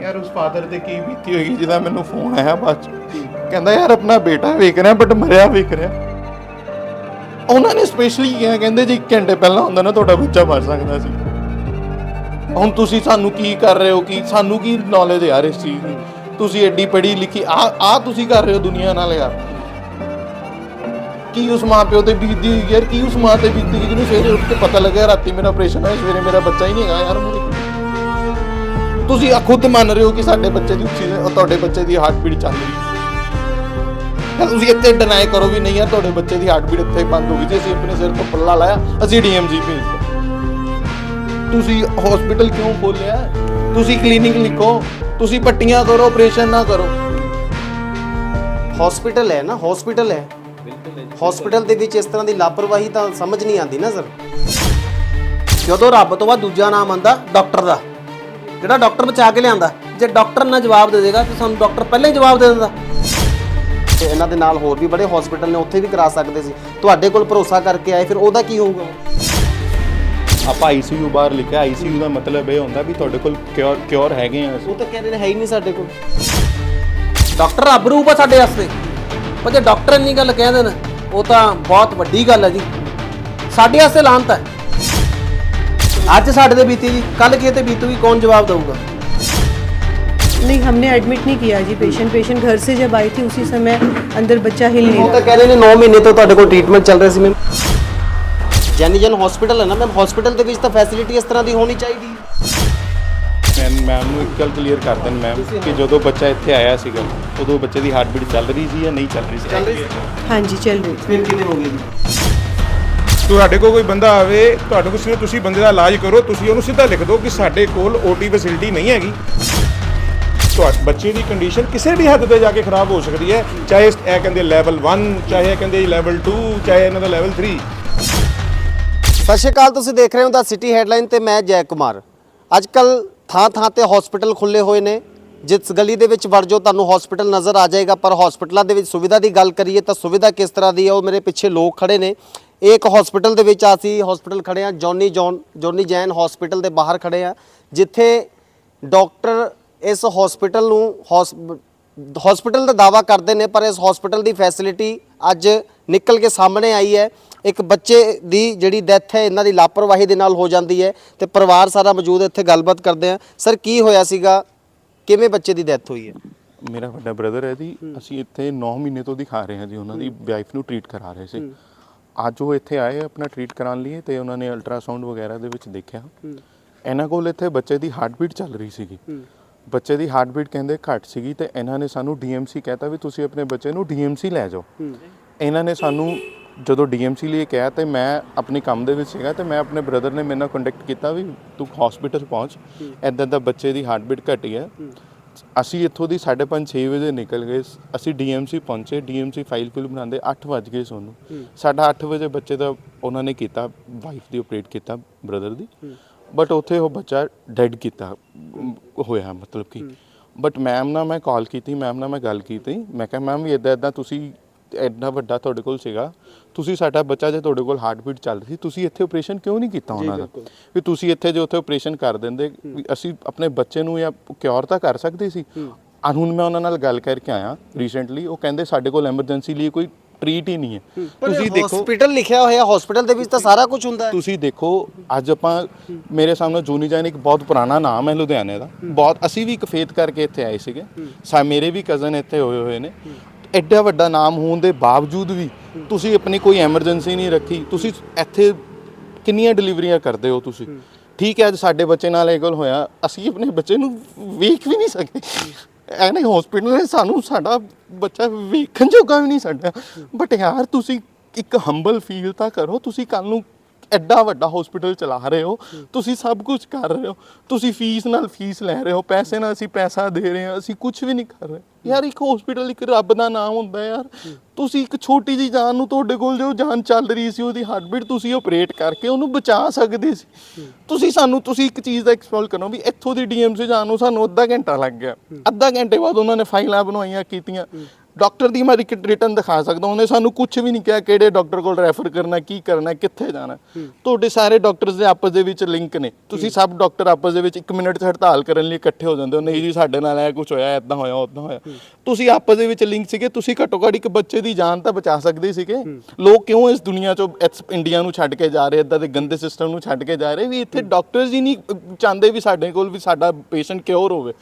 ਯਾਰ ਉਸ ਫਾਦਰ ਤੇ ਕੀ ਬੀਤੀ ਹੋਈ ਜਿਹਦਾ ਮੈਨੂੰ ਫੋਨ ਆਇਆ ਬਾਅਦ ਚ। ਕਹਿੰਦਾ, ਯਾਰ, ਆਪਣਾ ਬੇਟਾ ਵੇਖ ਰਿਹਾ ਬਟ ਮਰਿਆ ਵੇਖ ਰਿਹਾ। ਉਹਨਾਂ ਨੇ ਸਪੈਸ਼ਲੀ ਕਿਹਾ ਕਹਿੰਦੇ ਜੀ, ਇੱਕ ਘੰਟੇ ਪਹਿਲਾਂ ਹੁੰਦਾ ਨਾ, ਤੁਹਾਡਾ ਬੱਚਾ ਮਰ ਸਕਦਾ ਸੀ। ਹੁਣ ਤੁਸੀਂ ਸਾਨੂੰ ਕੀ ਕਰ ਰਹੇ ਹੋ? ਕੀ, ਸਾਨੂੰ ਕੀ ਨੌਲੇਜ ਯਾਰ ਇਸ ਚੀਜ਼ ਦੀ? ਤੁਸੀਂ ਐਡੀ ਪੜ੍ਹੀ ਲਿਖੀ, ਆ ਆ ਤੁਸੀਂ ਕਰ ਰਹੇ ਹੋ ਦੁਨੀਆ ਨਾਲ ਯਾਰ। ਕੀ ਉਸ ਮਾਂ ਪਿਓ ਤੇ ਬੀਤਦੀ ਹੋਈ ਯਾਰ, ਕੀ ਉਸ ਮਾਂ ਤੇ ਬੀਤਦੀ ਜਿਹਨੂੰ ਸਵੇਰੇ ਉੱਠ ਕੇ ਪਤਾ ਲੱਗਿਆ, ਰਾਤੀ ਮੇਰਾ ਆਪਰੇਸ਼ਨ ਹੋਇਆ, ਸਵੇਰੇ ਮੇਰਾ ਬੱਚਾ ਹੀ ਨਹੀਂ ਹੈਗਾ। ਯਾਰ ਮੇਰੇ ਤੁਸੀਂ ਆ ਖੁਦ ਮੰਨ ਰਹੇ ਹੋ ਕਿ ਸਾਡੇ ਬੱਚੇ ਦੀ ਉੱਚੀ ਉਹ ਤੁਹਾਡੇ ਬੱਚੇ ਦੀ ਹਾਰਟ ਬੀਟ ਚੱਲ ਰਹੀ ਹੈ। ਤੁਸੀਂ ਇੱਥੇ ਡਿਨਾਈ ਕਰੋ ਵੀ ਨਹੀਂ ਯਾਰ ਤੁਹਾਡੇ ਬੱਚੇ ਦੀ ਹਾਰਟ ਬੀਟ ਇੱਥੇ ਬੰਦ ਹੋ ਗਈ ਜੇ ਅਸੀਂ ਆਪਣੇ ਸਿਰ ਤੋਂ ਪੱਲਾ ਲਾਇਆ ਅਸੀਂ ਡੀਐਮਜੀ ਭੇਜਦੇ ਤੁਸੀਂ ਹਸਪੀਟਲ ਕਿਉਂ ਖੋਲਿਆ ਤੁਸੀਂ ਕਲੀਨਿਕ ਲਿਖੋ ਤੁਸੀਂ ਪੱਟੀਆਂ ਕਰੋ ਆਪਰੇਸ਼ਨ ਨਾ ਕਰੋ। ਹਸਪੀਟਲ ਹੈ ਨਾ ਹਸਪੀਟਲ ਹੈ। ਹਸਪੀਟਲ ਦੇ ਵਿੱਚ ਇਸ ਤਰ੍ਹਾਂ ਦੀ ਲਾਪਰਵਾਹੀ ਤਾਂ ਸਮਝ ਨਹੀਂ ਆਉਂਦੀ ਨਾ ਸਰ ਜਦੋਂ ਰੱਬ ਤੋਂ ਬਾਅਦ ਦੂਜਾ ਨਾਮ ਆਂਦਾ ਡਾਕਟਰ ਦਾ। ਜਿਹੜਾ ਡਾਕਟਰ ਬਚਾ ਕੇ ਲਿਆਂਦਾ ਜੇ ਡਾਕਟਰ ਨਾ ਜਵਾਬ ਦੇ ਦੇਗਾ ਤਾਂ ਸਾਨੂੰ ਡਾਕਟਰ ਪਹਿਲਾਂ ਹੀ ਜਵਾਬ ਦੇ ਦਿੰਦਾ। ਤੇ ਇਹਨਾਂ ਦੇ ਨਾਲ ਹੋਰ ਵੀ ਬੜੇ ਹਸਪੀਟਲ ਨੇ ਉੱਥੇ ਵੀ ਕਰਾ ਸਕਦੇ ਸੀ। ਤੁਹਾਡੇ ਕੋਲ ਭਰੋਸਾ ਕਰਕੇ ਆਏ ਫਿਰ ਉਹਦਾ ਕੀ ਹੋਊਗਾ? ਆਪਾਂ ਆਈਸੀਯੂ ਬਾਹਰ ਲਿਖਿਆ ਆਈਸੀਯੂ ਦਾ ਮਤਲਬ ਇਹ ਹੁੰਦਾ ਵੀ ਤੁਹਾਡੇ ਕੋਲ ਕਿਉਰ ਕਿਉਰ ਹੈਗੇ ਆ ਉਹ ਤਾਂ ਕਹਿ ਰਹੇ ਨੇ ਹੈ ਹੀ ਨਹੀਂ ਸਾਡੇ ਕੋਲ। ਡਾਕਟਰ ਰੱਬ ਰੂਪ ਆ ਸਾਡੇ ਵਾਸਤੇ। ਪਰ ਜੇ ਡਾਕਟਰ ਇੰਨੀ ਗੱਲ ਕਹਿ ਦੇਣ ਉਹ ਤਾਂ ਬਹੁਤ ਵੱਡੀ ਗੱਲ ਹੈ ਜੀ। ਸਾਡੇ ਵਾਸਤੇ ਲਾਂਤ ਹੈ ਅੱਜ ਸਾਡੇ ਤੇ ਬੀਤੀ ਜੀ ਕੱਲ ਕਿਤੇ ਬੀਤੂਗੀ ਕੌਣ ਜਵਾਬ ਦੇਊਗਾ नहीं हमने एडमिट नहीं किया जी पेशेंट पेशेंट घर से जब आई थी उसी समय अंदर बच्चा हिल नहीं ਉਹ रहा ਤਾਂ ਕਹਿ ਰਹੇ ਨੇ 9 ਮਹੀਨੇ ਤੋਂ ਤੁਹਾਡੇ ਕੋਲ ਟ੍ਰੀਟਮੈਂਟ ਚੱਲ ਰਿਹਾ ਸੀ ਮੈਮ ਜੈਨੀ ਜਨ ਹਸਪੀਟਲ ਹੈ ਨਾ ਮੈਮ ਹਸਪੀਟਲ ਦੇ ਵਿੱਚ ਤਾਂ ਫੈਸਿਲਿਟੀ ਇਸ ਤਰ੍ਹਾਂ ਦੀ ਹੋਣੀ ਚਾਹੀਦੀ ਹੈ ਮੈਂ ਮੈਮ ਨੂੰ ਇੱਕ ਗੱਲ ਕਲੀਅਰ ਕਰ ਦੇਣ ਮੈਮ ਕਿ ਜਦੋਂ ਬੱਚਾ ਇੱਥੇ ਆਇਆ ਸੀਗਾ ਉਦੋਂ ਬੱਚੇ ਦੀ ਹਾਰਟ ਬੀਟ ਚੱਲ ਰਹੀ ਸੀ ਜਾਂ ਨਹੀਂ ਚੱਲ ਰਹੀ ਸੀ ਚੱਲ ਰਹੀ ਸੀ हाँ जी चल रही थी ਫਿਰ ਕਿਵੇਂ ਹੋ ਗਈ ਜੀ ਤੁਹਾਡੇ ਕੋਲ ਕੋਈ ਬੰਦਾ ਆਵੇ, ਤੁਹਾਡੇ ਕੋਲ ਸਿਰਫ ਤੁਸੀਂ ਬੰਦੇ ਦਾ ਇਲਾਜ ਕਰੋ, ਤੁਸੀਂ ਉਹਨੂੰ ਸਿੱਧਾ ਲਿਖ ਦਿਓ ਕਿ ਸਾਡੇ ਕੋਲ ਓਟੀ ਫੈਸਿਲਿਟੀ ਨਹੀਂ ਹੈਗੀ। ਤੁਹਾਡੇ ਬੱਚੇ ਦੀ ਕੰਡੀਸ਼ਨ ਕਿਸੇ ਵੀ ਹੱਦ ਤੇ ਜਾ ਕੇ ਖਰਾਬ ਹੋ ਸਕਦੀ ਹੈ, ਚਾਹੇ ਇਹ ਕਹਿੰਦੇ ਲੈਵਲ 1 ਚਾਹੇ ਇਹ ਕਹਿੰਦੇ ਲੈਵਲ 2 ਚਾਹੇ ਇਹਨਾਂ ਦਾ ਲੈਵਲ 3 ਸਤਿ ਸ਼੍ਰੀ ਅਕਾਲ, ਤੁਸੀਂ ਦੇਖ ਰਹੇ ਹੋ ਦਾ ਸਿਟੀ ਹੈਡਲਾਈਨ ਤੇ ਮੈਂ ਜੈ ਕੁਮਾਰ। ਅੱਜ ਕੱਲ ਥਾਂ ਥਾਂ ਤੇ ਹਸਪੀਟਲ ਖੁੱਲੇ ਹੋਏ ਨੇ। ਜਿਸ ਗਲੀ ਦੇ ਵਿੱਚ ਵੜ ਜਾਓ, ਤੁਹਾਨੂੰ ਹਸਪੀਟਲ ਨਜ਼ਰ ਆ ਜਾਏਗਾ, ਪਰ ਹਸਪੀਟਲਾਂ ਦੇ ਵਿੱਚ ਸੁਵਿਧਾ ਦੀ ਗੱਲ ਕਰੀਏ ਤਾਂ ਸੁਵਿਧਾ ਕਿਸ ਤਰ੍ਹਾਂ ਦੀ ਹੈ? ਉਹ ਮੇਰੇ ਪਿੱਛੇ ਲੋਕ ਖੜੇ ਨੇ। ਇਹ ਇੱਕ ਹਸਪੀਟਲ ਦੇ ਵਿੱਚ ਅਸੀਂ ਹਸਪੀਟਲ ਖੜੇ ਆ Johnny John Johnny Jain hospital ਦੇ ਬਾਹਰ ਖੜੇ ਆ ਜਿੱਥੇ ਡਾਕਟਰ ਇਸ ਹਸਪੀਟਲ ਨੂੰ ਹਸਪੀਟਲ ਦਾ ਦਾਵਾ ਕਰਦੇ ਨੇ ਪਰ ਇਸ ਹਸਪੀਟਲ ਦੀ ਫੈਸਿਲਿਟੀ ਅੱਜ ਨਿਕਲ ਕੇ ਸਾਹਮਣੇ ਆਈ ਹੈ। ਇੱਕ ਬੱਚੇ ਦੀ ਜਿਹੜੀ ਡੈਥ ਹੈ ਇਹਨਾਂ ਦੀ ਲਾਪਰਵਾਹੀ ਦੇ ਨਾਲ ਹੋ ਜਾਂਦੀ ਹੈ ਤੇ ਪਰਿਵਾਰ ਸਾਰਾ ਮੌਜੂਦ ਇੱਥੇ ਗੱਲਬਾਤ ਕਰਦੇ ਆ ਸਰ ਕੀ ਹੋਇਆ ਸੀਗਾ? ਕਿਵੇਂ ਬੱਚੇ ਦੀ ਡੈਥ ਹੋਈ ਹੈ? ਮੇਰਾ ਵੱਡਾ ਬ੍ਰਦਰ ਹੈ ਜੀ ਅਸੀਂ ਇੱਥੇ 9 ਮਹੀਨੇ ਤੋਂ ਦਿਖਾ ਰਹੇ ਹਾਂ ਜੀ ਉਹਨਾਂ ਦੀ ਵਾਈਫ ਨੂੰ ਟ੍ਰੀਟ ਕਰਾ ਰਹੇ ਸੀ। ਅੱਜ ਉਹ ਇੱਥੇ ਆਏ ਆਪਣਾ ਟ੍ਰੀਟ ਕਰਾਉਣ ਲਈ ਤੇ ਉਹਨਾਂ ਨੇ ਅਲਟਰਾਸਾਊਂਡ ਵਗੈਰਾ ਦੇ ਵਿੱਚ ਦੇਖਿਆ। ਇਹਨਾਂ ਕੋਲ ਇੱਥੇ ਬੱਚੇ ਦੀ ਹਾਰਟ ਬੀਟ ਚੱਲ ਰਹੀ ਸੀਗੀ। ਬੱਚੇ ਦੀ ਹਾਰਟ ਬੀਟ ਕਹਿੰਦੇ ਘੱਟ ਸੀਗੀ ਤੇ ਇਹਨਾਂ ਨੇ ਸਾਨੂੰ ਡੀਐਮਸੀ ਕਹਤਾ ਵੀ ਤੁਸੀਂ ਆਪਣੇ ਬੱਚੇ ਨੂੰ ਡੀਐਮਸੀ ਲੈ ਜਾਓ। ਇਹਨਾਂ ਨੇ ਸਾਨੂੰ ਜਦੋਂ ਡੀਐਮਸੀ ਲਈ ਕਿਹਾ ਤੇ ਮੈਂ ਆਪਣੇ ਕੰਮ ਦੇ ਵਿੱਚ ਸੀਗਾ ਤੇ ਮੈਂ ਆਪਣੇ ਬ੍ਰਦਰ ਨੇ ਮੇਰੇ ਨਾਲ ਕੰਟੈਕਟ ਕੀਤਾ ਵੀ ਤੂੰ ਹਸਪੀਟਲ ਪਹੁੰਚ। ਐਦਾਂ ਦਾ ਬੱਚੇ ਦੀ ਹਾਰਟ ਬੀਟ ਘਟੀ ਹੈ। ਅਸੀਂ ਇੱਥੋਂ ਦੀ 5:30 6 ਵਜੇ ਨਿਕਲ ਗਏ। ਅਸੀਂ ਡੀਐਮਸੀ ਪਹੁੰਚੇ। ਡੀਐਮਸੀ ਫਾਈਲ ਫਿਲ ਬਣਾਉਂਦੇ 8 ਵੱਜ ਗਏ ਸੋਨੂੰ। ਸਾਡਾ 8 ਵਜੇ ਬੱਚੇ ਦਾ ਉਹਨਾਂ ਨੇ ਕੀਤਾ ਵਾਈਫ ਦੀ ਆਪਰੇਟ ਕੀਤਾ ਬ੍ਰਦਰ ਦੀ। ਬਟ ਉੱਥੇ ਉਹ ਬੱਚਾ ਡੈਡ ਕੀਤਾ ਹੋਇਆ ਮਤਲਬ ਕਿ। ਬਟ ਮੈਮ ਨਾਲ ਮੈਂ ਕਾਲ ਕੀਤੀ ਮੈਮ ਨਾਲ ਮੈਂ ਗੱਲ ਕੀਤੀ। ਮੈਂ ਕਿਹਾ ਮੈਮ ਵੀ ਇਦਾਂ ਇਦਾਂ ਤੁਸੀਂ ਐਡਾ ਵੱਡਾ ਤੁਹਾਡੇ ਕੋਲ ਸੀਗਾ ਤੁਸੀਂ ਸਾਡਾ ਬੱਚਾ ਜੇ ਤੁਹਾਡੇ ਕੋਲ ਹਾਰਟ ਬੀਟ ਚੱਲ ਰਹੀ ਸੀ ਤੁਸੀਂ ਇੱਥੇ ਆਪਰੇਸ਼ਨ ਕਿਉਂ ਨਹੀਂ ਕੀਤਾ ਉਹਨਾਂ ਦਾ? ਵੀ ਤੁਸੀਂ ਇੱਥੇ ਜੇ ਉੱਥੇ ਆਪਰੇਸ਼ਨ ਕਰ ਦਿੰਦੇ ਵੀ ਅਸੀਂ ਆਪਣੇ ਬੱਚੇ ਨੂੰ ਜਾਂ ਕਿਉਰ ਤਾਂ ਕਰ ਸਕਦੇ ਸੀ। ਹੁਣ ਮੈਂ ਉਹਨਾਂ ਨਾਲ ਗੱਲ ਕਰਕੇ ਆਇਆ ਰੀਸੈਂਟਲੀ ਉਹ ਕਹਿੰਦੇ ਸਾਡੇ ਕੋਲ ਐਮਰਜੈਂਸੀ ਲਈ ਕੋਈ ਟ੍ਰੀਟ ਹੀ ਨਹੀਂ ਹੈ। ਤੁਸੀਂ ਦੇਖੋ ਹਸਪੀਟਲ ਲਿਖਿਆ ਹੋਇਆ ਹਸਪੀਟਲ ਦੇ ਵਿੱਚ ਤਾਂ ਸਾਰਾ ਕੁਝ ਹੁੰਦਾ ਹੈ। ਤੁਸੀਂ ਦੇਖੋ ਅੱਜ ਆਪਾਂ ਮੇਰੇ ਸਾਹਮਣੇ ਜੂਨੀ ਜੈਨ ਇੱਕ ਬਹੁਤ ਪੁਰਾਣਾ ਨਾਮ ਹੈ ਲੁਧਿਆਣੇ ਦਾ। ਬਹੁਤ ਅਸੀਂ ਵੀ ਇੱਕ ਫੇਥ ਕਰਕੇ ਇੱਥੇ ਆਏ ਸੀਗੇ। ਸਾ ਮੇਰੇ ਵੀ ਕਜ਼ਨ ਇੱਥੇ ਹੋਏ ਹੋਏ ਨੇ। ਐਡਾ ਵੱਡਾ ਨਾਮ ਹੋਣ ਦੇ ਬਾਵਜੂਦ ਵੀ ਤੁਸੀਂ ਆਪਣੀ ਕੋਈ ਐਮਰਜੈਂਸੀ ਨਹੀਂ ਰੱਖੀ। ਤੁਸੀਂ ਇੱਥੇ ਕਿੰਨੀਆਂ ਡਿਲੀਵਰੀਆਂ ਕਰਦੇ ਹੋ ਤੁਸੀਂ? ਠੀਕ ਹੈ, ਅੱਜ ਸਾਡੇ ਬੱਚੇ ਨਾਲ ਇਹ ਗੱਲ ਹੋਇਆ। ਅਸੀਂ ਆਪਣੇ ਬੱਚੇ ਨੂੰ ਵੇਖ ਵੀ ਨਹੀਂ ਸਕੇ। ਐਨੇ ਹਸਪੀਟਲ ਨੇ ਸਾਨੂੰ ਸਾਡਾ ਬੱਚਾ ਵੇਖਣ ਜੋਗਾ ਵੀ ਨਹੀਂ ਸਾਡਾ ਬਟ ਯਾਰ, ਤੁਸੀਂ ਇੱਕ ਹੰਬਲ ਫੀਲ ਤਾਂ ਕਰੋ। ਤੁਸੀਂ ਕੱਲ ਨੂੰ ਐਡਾ ਵੱਡਾ ਹਸਪੀਟਲ ਚਲਾ ਰਹੇ ਹੋ ਤੁਸੀਂ ਸਭ ਕੁਝ ਕਰ ਰਹੇ ਹੋ। ਤੁਸੀਂ ਫੀਸ ਨਾਲ ਫੀਸ ਲੈ ਰਹੇ ਹੋ ਪੈਸੇ ਨਾਲ ਅਸੀਂ ਪੈਸਾ ਦੇ ਰਹੇ ਹਾਂ ਅਸੀਂ ਕੁਝ ਵੀ ਨਹੀਂ ਕਰ ਰਹੇ। ਯਾਰ ਇੱਕ ਹਸਪੀਟਲ ਇੱਕ ਰੱਬ ਦਾ ਨਾਮ ਹੁੰਦਾ ਯਾਰ। ਤੁਸੀਂ ਇੱਕ ਛੋਟੀ ਜੀ ਜਾਨ ਨੂੰ ਤੁਹਾਡੇ ਕੋਲ ਜੋ ਜਾਨ ਚੱਲ ਰਹੀ ਸੀ ਉਹਦੀ ਹਾਰਟਬੀਟ ਤੁਸੀਂ ਆਪਰੇਟ ਕਰਕੇ ਉਹਨੂੰ ਬਚਾ ਸਕਦੇ ਸੀ। ਤੁਸੀਂ ਸਾਨੂੰ ਤੁਸੀਂ ਇੱਕ ਚੀਜ਼ ਦਾ ਐਕਸਪਲੋਰ ਕਰੋ ਵੀ ਇੱਥੋਂ ਦੀ ਡੀਐਮਸੀ ਜਾਣ ਨੂੰ ਸਾਨੂੰ ਅੱਧਾ ਘੰਟਾ ਲੱਗ ਗਿਆ। ਅੱਧਾ ਘੰਟੇ ਬਾਅਦ ਉਹਨਾਂ ਨੇ ਫਾਈਲਾਂ ਬਣਵਾਈਆਂ ਕੀਤੀਆਂ। ਡਾਕਟਰ ਦੀ ਮੈਂ ਰਿਟਰਨ ਦਿਖਾ ਸਕਦਾ ਉਹਨੇ ਸਾਨੂੰ ਕੁਝ ਵੀ ਨਹੀਂ ਕਿਹਾ ਕਿਹੜੇ ਡਾਕਟਰ ਕੋਲ ਰੈਫਰ ਕਰਨਾ ਕੀ ਕਰਨਾ ਕਿੱਥੇ ਜਾਣਾ। ਤੁਹਾਡੇ ਸਾਰੇ ਡਾਕਟਰਸ ਦੇ ਆਪਸ ਦੇ ਵਿੱਚ ਲਿੰਕ ਨੇ। ਤੁਸੀਂ ਸਭ ਡਾਕਟਰ ਆਪਸ ਦੇ ਵਿੱਚ 1 ਮਿੰਟ ਹੜਤਾਲ ਕਰਨ ਲਈ ਇਕੱਠੇ ਹੋ ਜਾਂਦੇ ਹੋ। ਨਹੀਂ ਜੀ ਸਾਡੇ ਨਾਲ ਇਹ ਕੁਝ ਹੋਇਆ ਇਦਾਂ ਹੋਇਆ ਉਦਾਂ ਹੋਇਆ। ਤੁਸੀਂ ਆਪਸ ਦੇ ਵਿੱਚ ਲਿੰਕ ਸੀਗੇ ਤੁਸੀਂ ਘੱਟੋ ਘੱਟ ਇੱਕ ਬੱਚੇ ਦੀ ਜਾਨ ਤਾਂ ਬਚਾ ਸਕਦੇ ਸੀਗੇ। ਲੋਕ ਕਿਉਂ ਇਸ ਦੁਨੀਆ 'ਚੋਂ ਇੰਡੀਆ ਨੂੰ ਛੱਡ ਕੇ ਜਾ ਰਹੇ ਇਦਾਂ ਦੇ ਗੰਦੇ ਸਿਸਟਮ ਨੂੰ ਛੱਡ ਕੇ ਜਾ ਰਹੇ? ਵੀ ਇੱਥੇ ਡਾਕਟਰਸ ਹੀ ਨਹੀਂ ਚਾਹੁੰਦੇ ਵੀ ਸਾਡੇ ਕੋਲ ਵੀ ਸਾਡਾ ਪੇਸ਼ੈਂਟ ਕਿਉਰ ਹੋਵੇ